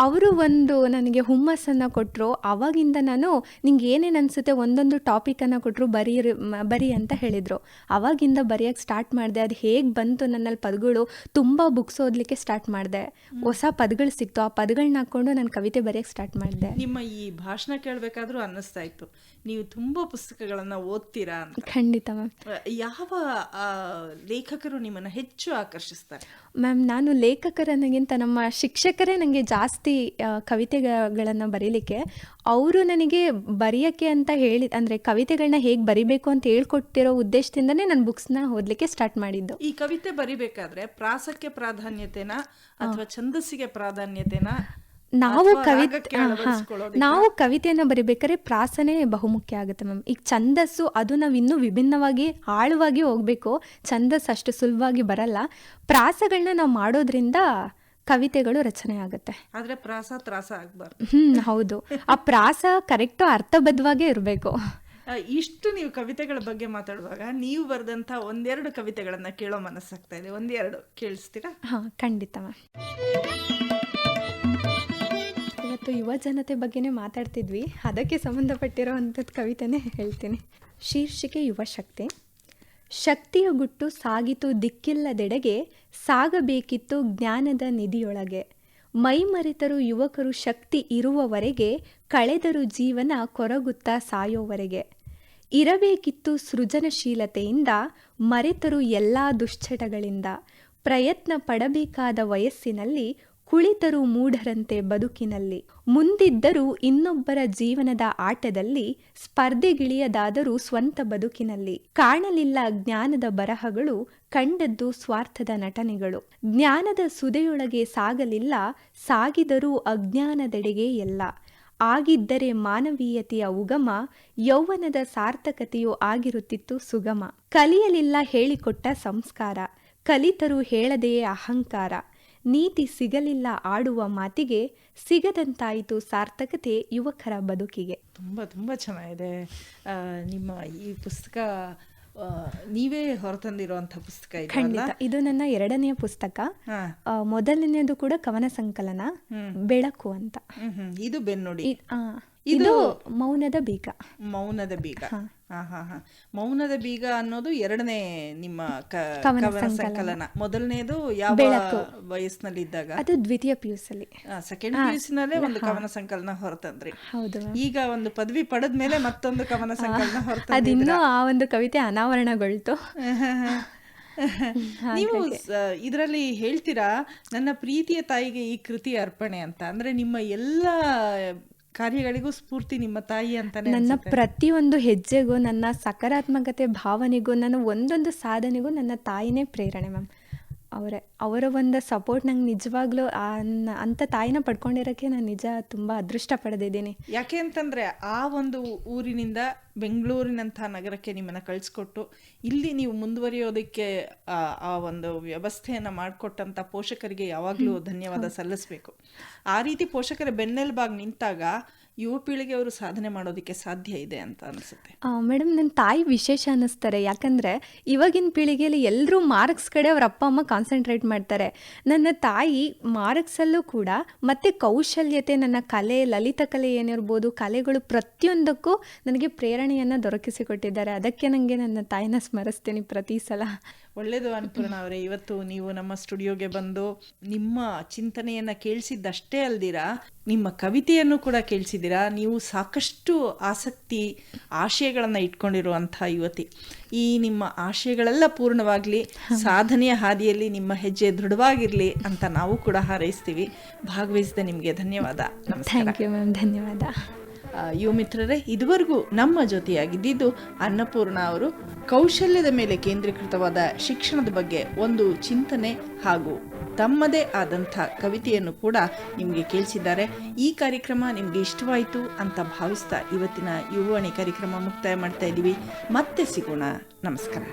Speaker 2: ಅವರು ಒಂದು ನನಗೆ ಹುಮ್ಮಸ್ಸನ್ನು ಕೊಟ್ಟರು ಆವಾಗಿಂದ ನಾನು ನಿಂಗೆ ಏನೇನು ಅನಿಸುತ್ತೆ ಒಂದೊಂದು ಟಾಪಿಕನ್ನು ಕೊಟ್ಟರು ಬರೀ ಬರಿ ಅಂತ ಹೇಳಿದರು. ಆವಾಗಿಂದ ಬರೆಯೋಕ್ಕೆ ಸ್ಟಾರ್ಟ್ ಮಾಡಿದೆ. ಅದು ಹೇಗೆ ಬಂತು ನನ್ನಲ್ಲಿ ಪದಗಳು ತುಂಬ ಬುಕ್ಸ್ ಓದಲಿಕ್ಕೆ ಸ್ಟಾರ್ಟ್ ಮಾಡಿದೆ. ಹೊಸ ಪದಗಳು ಸಿಕ್ತು. ಆ ಪದಗಳನ್ನ ಹಾಕ್ಕೊಂಡು ನಾನು ಕವಿತೆ ಬರೆಯೋಕ್ಕೆ ಸ್ಟಾರ್ಟ್ ಮಾಡಿದೆ.
Speaker 1: ನಿಮ್ಮ ಈ ಭಾಷಣ ಕೇಳಬೇಕಾದ್ರೂ ಅನ್ನಿಸ್ತಾ ಇತ್ತು. ನೀವು ತುಂಬಾ ಪುಸ್ತಕಗಳನ್ನ ಓದ್ತೀರಾ ಅಂತ.
Speaker 2: ಖಂಡಿತ ಮ್ಯಾಮ್.
Speaker 1: ಯಾವ ಲೇಖಕರು ನಿಮ್ಮನ್ನ ಹೆಚ್ಚು ಆಕರ್ಷಿಸ್ತಾರೆ?
Speaker 2: ಮ್ಯಾಮ್ ನಾನು ಲೇಖಕರನ್ನಗಿಂತ ನಮ್ಮ ಶಿಕ್ಷಕರೇ ನನಗೆ ಜಾಸ್ತಿ ಕವಿತೆಗಳನ್ನು ಬರೀಲಿಕ್ಕೆ ಅವರು ನನಗೆ ಬರೆಯೋಕ್ಕೆ ಅಂತ ಹೇಳಿ ಅಂದರೆ ಕವಿತೆಗಳನ್ನ ಹೇಗೆ ಬರಿಬೇಕು ಅಂತ ಹೇಳ್ಕೊಟ್ಟಿರೋ ಉದ್ದೇಶದಿಂದನೇ ನಾನು ಬುಕ್ಸ್ನ ಓದಲಿಕ್ಕೆ ಸ್ಟಾರ್ಟ್ ಮಾಡಿದ್ದು.
Speaker 1: ಈ ಕವಿತೆ ಬರಿಬೇಕಾದ್ರೆ ಪ್ರಾಸಕ್ಕೆ ಪ್ರಾಧಾನ್ಯತೆನ ಅಥವಾ ಛಂದಸ್ಸಿಗೆ ಪ್ರಾಧಾನ್ಯತೆನ?
Speaker 2: ನಾವು ಕವಿತೆ. ನಾವು ಕವಿತೆಯನ್ನು ಬರಿಬೇಕಾದ್ರೆ ಪ್ರಾಸನೆ ಬಹುಮುಖ್ಯ ಆಗುತ್ತೆ ಮ್ಯಾಮ್. ಈಗ ಛಂದಸ್ಸು ಅದು ನಾವು ಇನ್ನೂ ವಿಭಿನ್ನವಾಗಿ ಆಳವಾಗಿ ಹೋಗ್ಬೇಕು ಛಂದಸ್ ಅಷ್ಟು ಸುಲಭವಾಗಿ ಬರಲ್ಲ. ಪ್ರಾಸಗಳನ್ನ ನಾವು ಮಾಡೋದ್ರಿಂದ ಕವಿತೆಗಳು ರಚನೆ ಆಗುತ್ತೆ.
Speaker 1: ಆದ್ರೆ ಪ್ರಾಸ ತ್ರಾಸ ಆಗ್ಬಾರ್ದು.
Speaker 2: ಹ್ಮ್ ಹೌದು. ಆ ಪ್ರಾಸ ಕರೆಕ್ಟ್ ಅರ್ಥಬದ್ಧವಾಗೇ ಇರಬೇಕು.
Speaker 1: ಇಷ್ಟು ನೀವು ಕವಿತೆಗಳ ಬಗ್ಗೆ ಮಾತಾಡುವಾಗ ನೀವು ಬರೆದಂತ ಒಂದೆರಡು ಕವಿತೆಗಳನ್ನ ಕೇಳೋ ಮನಸ್ಸಾಗ್ತಾ ಇದೆ. ಒಂದೆರಡು ಕೇಳಿಸ್ತೀರಾ?
Speaker 2: ಹಾ ಖಂಡಿತ ಮ್ಯಾಮ್. ಇವತ್ತು ಯುವ ಜನತೆ ಬಗ್ಗೆನೇ ಮಾತಾಡ್ತಿದ್ವಿ. ಅದಕ್ಕೆ ಸಂಬಂಧಪಟ್ಟಿರೋ ಅಂಥದ್ದು ಕವಿತೆನೇ ಹೇಳ್ತೀನಿ. ಶೀರ್ಷಿಕೆ ಯುವ ಶಕ್ತಿ. ಶಕ್ತಿಯ ಗುಟ್ಟು ಸಾಗಿತು ದಿಕ್ಕಿಲ್ಲದೆಡೆಗೆ, ಸಾಗಬೇಕಿತ್ತು ಜ್ಞಾನದ ನಿಧಿಯೊಳಗೆ. ಮೈಮರೆತರು ಯುವಕರು ಶಕ್ತಿ ಇರುವವರೆಗೆ, ಕಳೆದರು ಜೀವನ ಕೊರಗುತ್ತಾ ಸಾಯೋವರೆಗೆ. ಇರಬೇಕಿತ್ತು ಸೃಜನಶೀಲತೆಯಿಂದ, ಮರೆತರು ಎಲ್ಲ ದುಶ್ಚಟಗಳಿಂದ. ಪ್ರಯತ್ನ ಪಡಬೇಕಾದ ವಯಸ್ಸಿನಲ್ಲಿ ಕುಳಿತರು ಮೂಢರಂತೆ ಬದುಕಿನಲ್ಲಿ. ಮುಂದಿದ್ದರೂ ಇನ್ನೊಬ್ಬರ ಜೀವನದ ಆಟದಲ್ಲಿ ಸ್ಪರ್ಧೆಗಿಳಿಯದಾದರೂ ಸ್ವಂತ ಬದುಕಿನಲ್ಲಿ. ಕಾಣಲಿಲ್ಲ ಜ್ಞಾನದ ಬರಹಗಳು, ಕಂಡದ್ದು ಸ್ವಾರ್ಥದ ನಟನೆಗಳು. ಜ್ಞಾನದ ಸುದೆಯೊಳಗೆ ಸಾಗಲಿಲ್ಲ, ಸಾಗಿದರೂ ಅಜ್ಞಾನದೆಡೆಗೆ ಎಲ್ಲ. ಆಗಿದ್ದರೆ ಮಾನವೀಯತೆಯ ಉಗಮ, ಯೌವನದ ಸಾರ್ಥಕತೆಯೂ ಆಗಿರುತ್ತಿತ್ತು ಸುಗಮ. ಕಲಿಯಲಿಲ್ಲ ಹೇಳಿಕೊಟ್ಟ ಸಂಸ್ಕಾರ. ಕಲಿತರು ಹೇಳದೆಯೇ ಅಹಂಕಾರ. ನೀತಿ ಸಿಗಲಿಲ್ಲ ಆಡುವ ಮಾತಿಗೆ ಸಿಗದಂತಾಯಿತು ಸಾರ್ಥಕತೆ ಯುವಕರ ಬದುಕಿಗೆ.
Speaker 1: ತುಂಬ ತುಂಬ ಚೆನ್ನಾಗಿದೆ. ನಿಮ್ಮ ಈ ಪುಸ್ತಕ ನೀವೇ ಹೊರತಂದಿರುವಂತ ಪುಸ್ತಕ
Speaker 2: ಖಂಡಿತ. ಇದು ನನ್ನ ಎರಡನೆಯ ಪುಸ್ತಕ. ಮೊದಲನೆಯದು ಕೂಡ ಕವನ ಸಂಕಲನ ಬೆಳಕು ಅಂತ.
Speaker 1: ಇದು ಬೆನ್ನುಡಿ.
Speaker 2: ಇದು ಮೌನದ ಬೀಗ.
Speaker 1: ಮೌನದ ಬೀಗ. ಹಾ. ಹಾ ಹಾ ಮೌನದ ಬೀಗ ಅನ್ನೋದು ಎರಡನೇ ನಿಮ್ಮ
Speaker 2: ಕವನ
Speaker 1: ಸಂಕಲನ. ಮೊದಲನೇದು ಯಾವ ವಯಸ್ಸಿನಲ್ಲಿ ಇದ್ದಾಗ
Speaker 2: ಅದು ದ್ವಿತೀಯ ಪಿಯುಸಲ್ಲಿ
Speaker 1: ಸೆಕೆಂಡ್ ನಲ್ಲೇ ಒಂದು ಕವನ ಸಂಕಲನ ಹೊರತಂದ್ರಿ.
Speaker 2: ಹೌದು.
Speaker 1: ಈಗ ಒಂದು ಪದವಿ ಪಡೆದ ಮೇಲೆ ಮತ್ತೊಂದು ಕವನ ಸಂಕಲನ ಹೊರತಂದ್ರಿ
Speaker 2: ಅದಿನ್ನೂ ಆ ಒಂದು ಕವಿತೆ ಅನಾವರಣಗೊಳ್ತು.
Speaker 1: ನೀವು ಇದರಲ್ಲಿ ಹೇಳ್ತೀರಾ ನನ್ನ ಪ್ರೀತಿಯ ತಾಯಿಗೆ ಈ ಕೃತಿ ಅರ್ಪಣೆ ಅಂತ. ಅಂದ್ರೆ ನಿಮ್ಮ ಎಲ್ಲ ಕಾರ್ಯಗಳಿಗೂ ಸ್ಫೂರ್ತಿ ನಿಮ್ಮ ತಾಯಿ ಅಂತ
Speaker 2: ನನ್ನ ಪ್ರತಿಯೊಂದು ಹೆಜ್ಜೆಗೂ ನನ್ನ ಸಕಾರಾತ್ಮಕತೆ ಭಾವನೆಗೂ ನನ್ನ ಒಂದೊಂದು ಸಾಧನೆಗೂ ನನ್ನ ತಾಯಿನೇ ಪ್ರೇರಣೆ ಮ್ಯಾಮ್. ಅವರೇ ಅವರ ಒಂದು ಸಪೋರ್ಟ್ ನಂಗೆ ನಿಜವಾಗ್ಲೂ ಅಂತ ಅಂಥ ತಾಯಿನ ಪಡ್ಕೊಂಡಿರೋಕೆ ನಾನು ನಿಜ ತುಂಬ ಅದೃಷ್ಟ ಪಡೆದಿದ್ದೀನಿ.
Speaker 1: ಯಾಕೆ ಅಂತಂದ್ರೆ ಆ ಒಂದು ಊರಿನಿಂದ ಬೆಂಗಳೂರಿನಂಥ ನಗರಕ್ಕೆ ನಿಮ್ಮನ್ನ ಕಳಿಸ್ಕೊಟ್ಟು ಇಲ್ಲಿ ನೀವು ಮುಂದುವರಿಯೋದಕ್ಕೆ ಆ, ಆ ಒಂದು ವ್ಯವಸ್ಥೆಯನ್ನ ಮಾಡಿಕೊಟ್ಟಂತ ಪೋಷಕರಿಗೆ ಯಾವಾಗಲೂ ಧನ್ಯವಾದ ಸಲ್ಲಿಸಬೇಕು. ಆ ರೀತಿ ಪೋಷಕರ ಬೆನ್ನೆಲುಬಾಗಿ ನಿಂತಾಗ ಯುವ ಪೀಳಿಗೆ ಅವರು ಸಾಧನೆ ಮಾಡೋದಕ್ಕೆ ಸಾಧ್ಯ ಇದೆ ಅಂತ ಅನಿಸುತ್ತೆ.
Speaker 2: ಮೇಡಮ್ ನನ್ನ ತಾಯಿ ವಿಶೇಷ ಅನ್ನಿಸ್ತಾರೆ. ಯಾಕಂದರೆ ಇವಾಗಿನ ಪೀಳಿಗೆಯಲ್ಲಿ ಎಲ್ಲರೂ ಮಾರ್ಕ್ಸ್ ಕಡೆ ಅವ್ರ ಅಪ್ಪ, ಅಮ್ಮ ಕಾನ್ಸಂಟ್ರೇಟ್ ಮಾಡ್ತಾರೆ. ನನ್ನ ತಾಯಿ ಮಾರ್ಕ್ಸಲ್ಲೂ ಕೂಡ ಮತ್ತು ಕೌಶಲ್ಯತೆ, ನನ್ನ ಕಲೆ, ಲಲಿತ ಕಲೆ ಏನಿರ್ಬೋದು, ಕಲೆಗಳು ಪ್ರತಿಯೊಂದಕ್ಕೂ ನನಗೆ ಪ್ರೇರಣೆಯನ್ನು ದೊರಕಿಸಿಕೊಟ್ಟಿದ್ದಾರೆ. ಅದಕ್ಕೆ ನನಗೆ ನನ್ನ ತಾಯಿನ ಸ್ಮರಿಸ್ತೀನಿ ಪ್ರತಿ ಸಲ.
Speaker 1: ಒಳ್ಳೆಯದು ಅನ್ನಪೂರ್ಣ ಅವರೇ ಇವತ್ತು ನೀವು ನಮ್ಮ ಸ್ಟುಡಿಯೋಗೆ ಬಂದು ನಿಮ್ಮ ಚಿಂತನೆಯನ್ನ ಕೇಳಿಸಿದ್ದಷ್ಟೇ ಅಲ್ದಿರಾ? ನಿಮ್ಮ ಕವಿತೆಯನ್ನು ಕೂಡ ಕೇಳಿಸಿದ್ದೀರಾ? ನೀವು ಸಾಕಷ್ಟು ಆಸಕ್ತಿ, ಆಶಯಗಳನ್ನು ಇಟ್ಕೊಂಡಿರುವಂಥ ಯುವತಿ. ಈ ನಿಮ್ಮ ಆಶಯಗಳೆಲ್ಲ ಪೂರ್ಣವಾಗಲಿ, ಸಾಧನೆಯ ಹಾದಿಯಲ್ಲಿ ನಿಮ್ಮ ಹೆಜ್ಜೆ ದೃಢವಾಗಿರಲಿ ಅಂತ ನಾವು ಕೂಡ ಹಾರೈಸ್ತೀವಿ. ಭಾಗವಹಿಸಿದ ನಿಮಗೆ ಧನ್ಯವಾದ.
Speaker 2: ಥ್ಯಾಂಕ್ ಯು ಮ್ಯಾಮ್ ಧನ್ಯವಾದ.
Speaker 1: ಯುವ ಮಿತ್ರರೇ, ಇದುವರೆಗೂ ನಮ್ಮ ಜೊತೆಯಾಗಿದ್ದು ಅನ್ನಪೂರ್ಣ ಅವರು ಕೌಶಲ್ಯದ ಮೇಲೆ ಕೇಂದ್ರೀಕೃತವಾದ ಶಿಕ್ಷಣದ ಬಗ್ಗೆ ಒಂದು ಚಿಂತನೆ ಹಾಗೂ ತಮ್ಮದೇ ಆದಂಥ ಕವಿತೆಯನ್ನು ಕೂಡ ನಿಮಗೆ ಕೇಳಿಸಿದ್ದಾರೆ. ಈ ಕಾರ್ಯಕ್ರಮ ನಿಮಗೆ ಇಷ್ಟವಾಯಿತು ಅಂತ ಭಾವಿಸ್ತಾ ಇವತ್ತಿನ ಯುವವಾಣಿ ಕಾರ್ಯಕ್ರಮ ಮುಕ್ತಾಯ ಮಾಡ್ತಾ ಇದ್ದೀವಿ. ಮತ್ತೆ ಸಿಗೋಣ. ನಮಸ್ಕಾರ.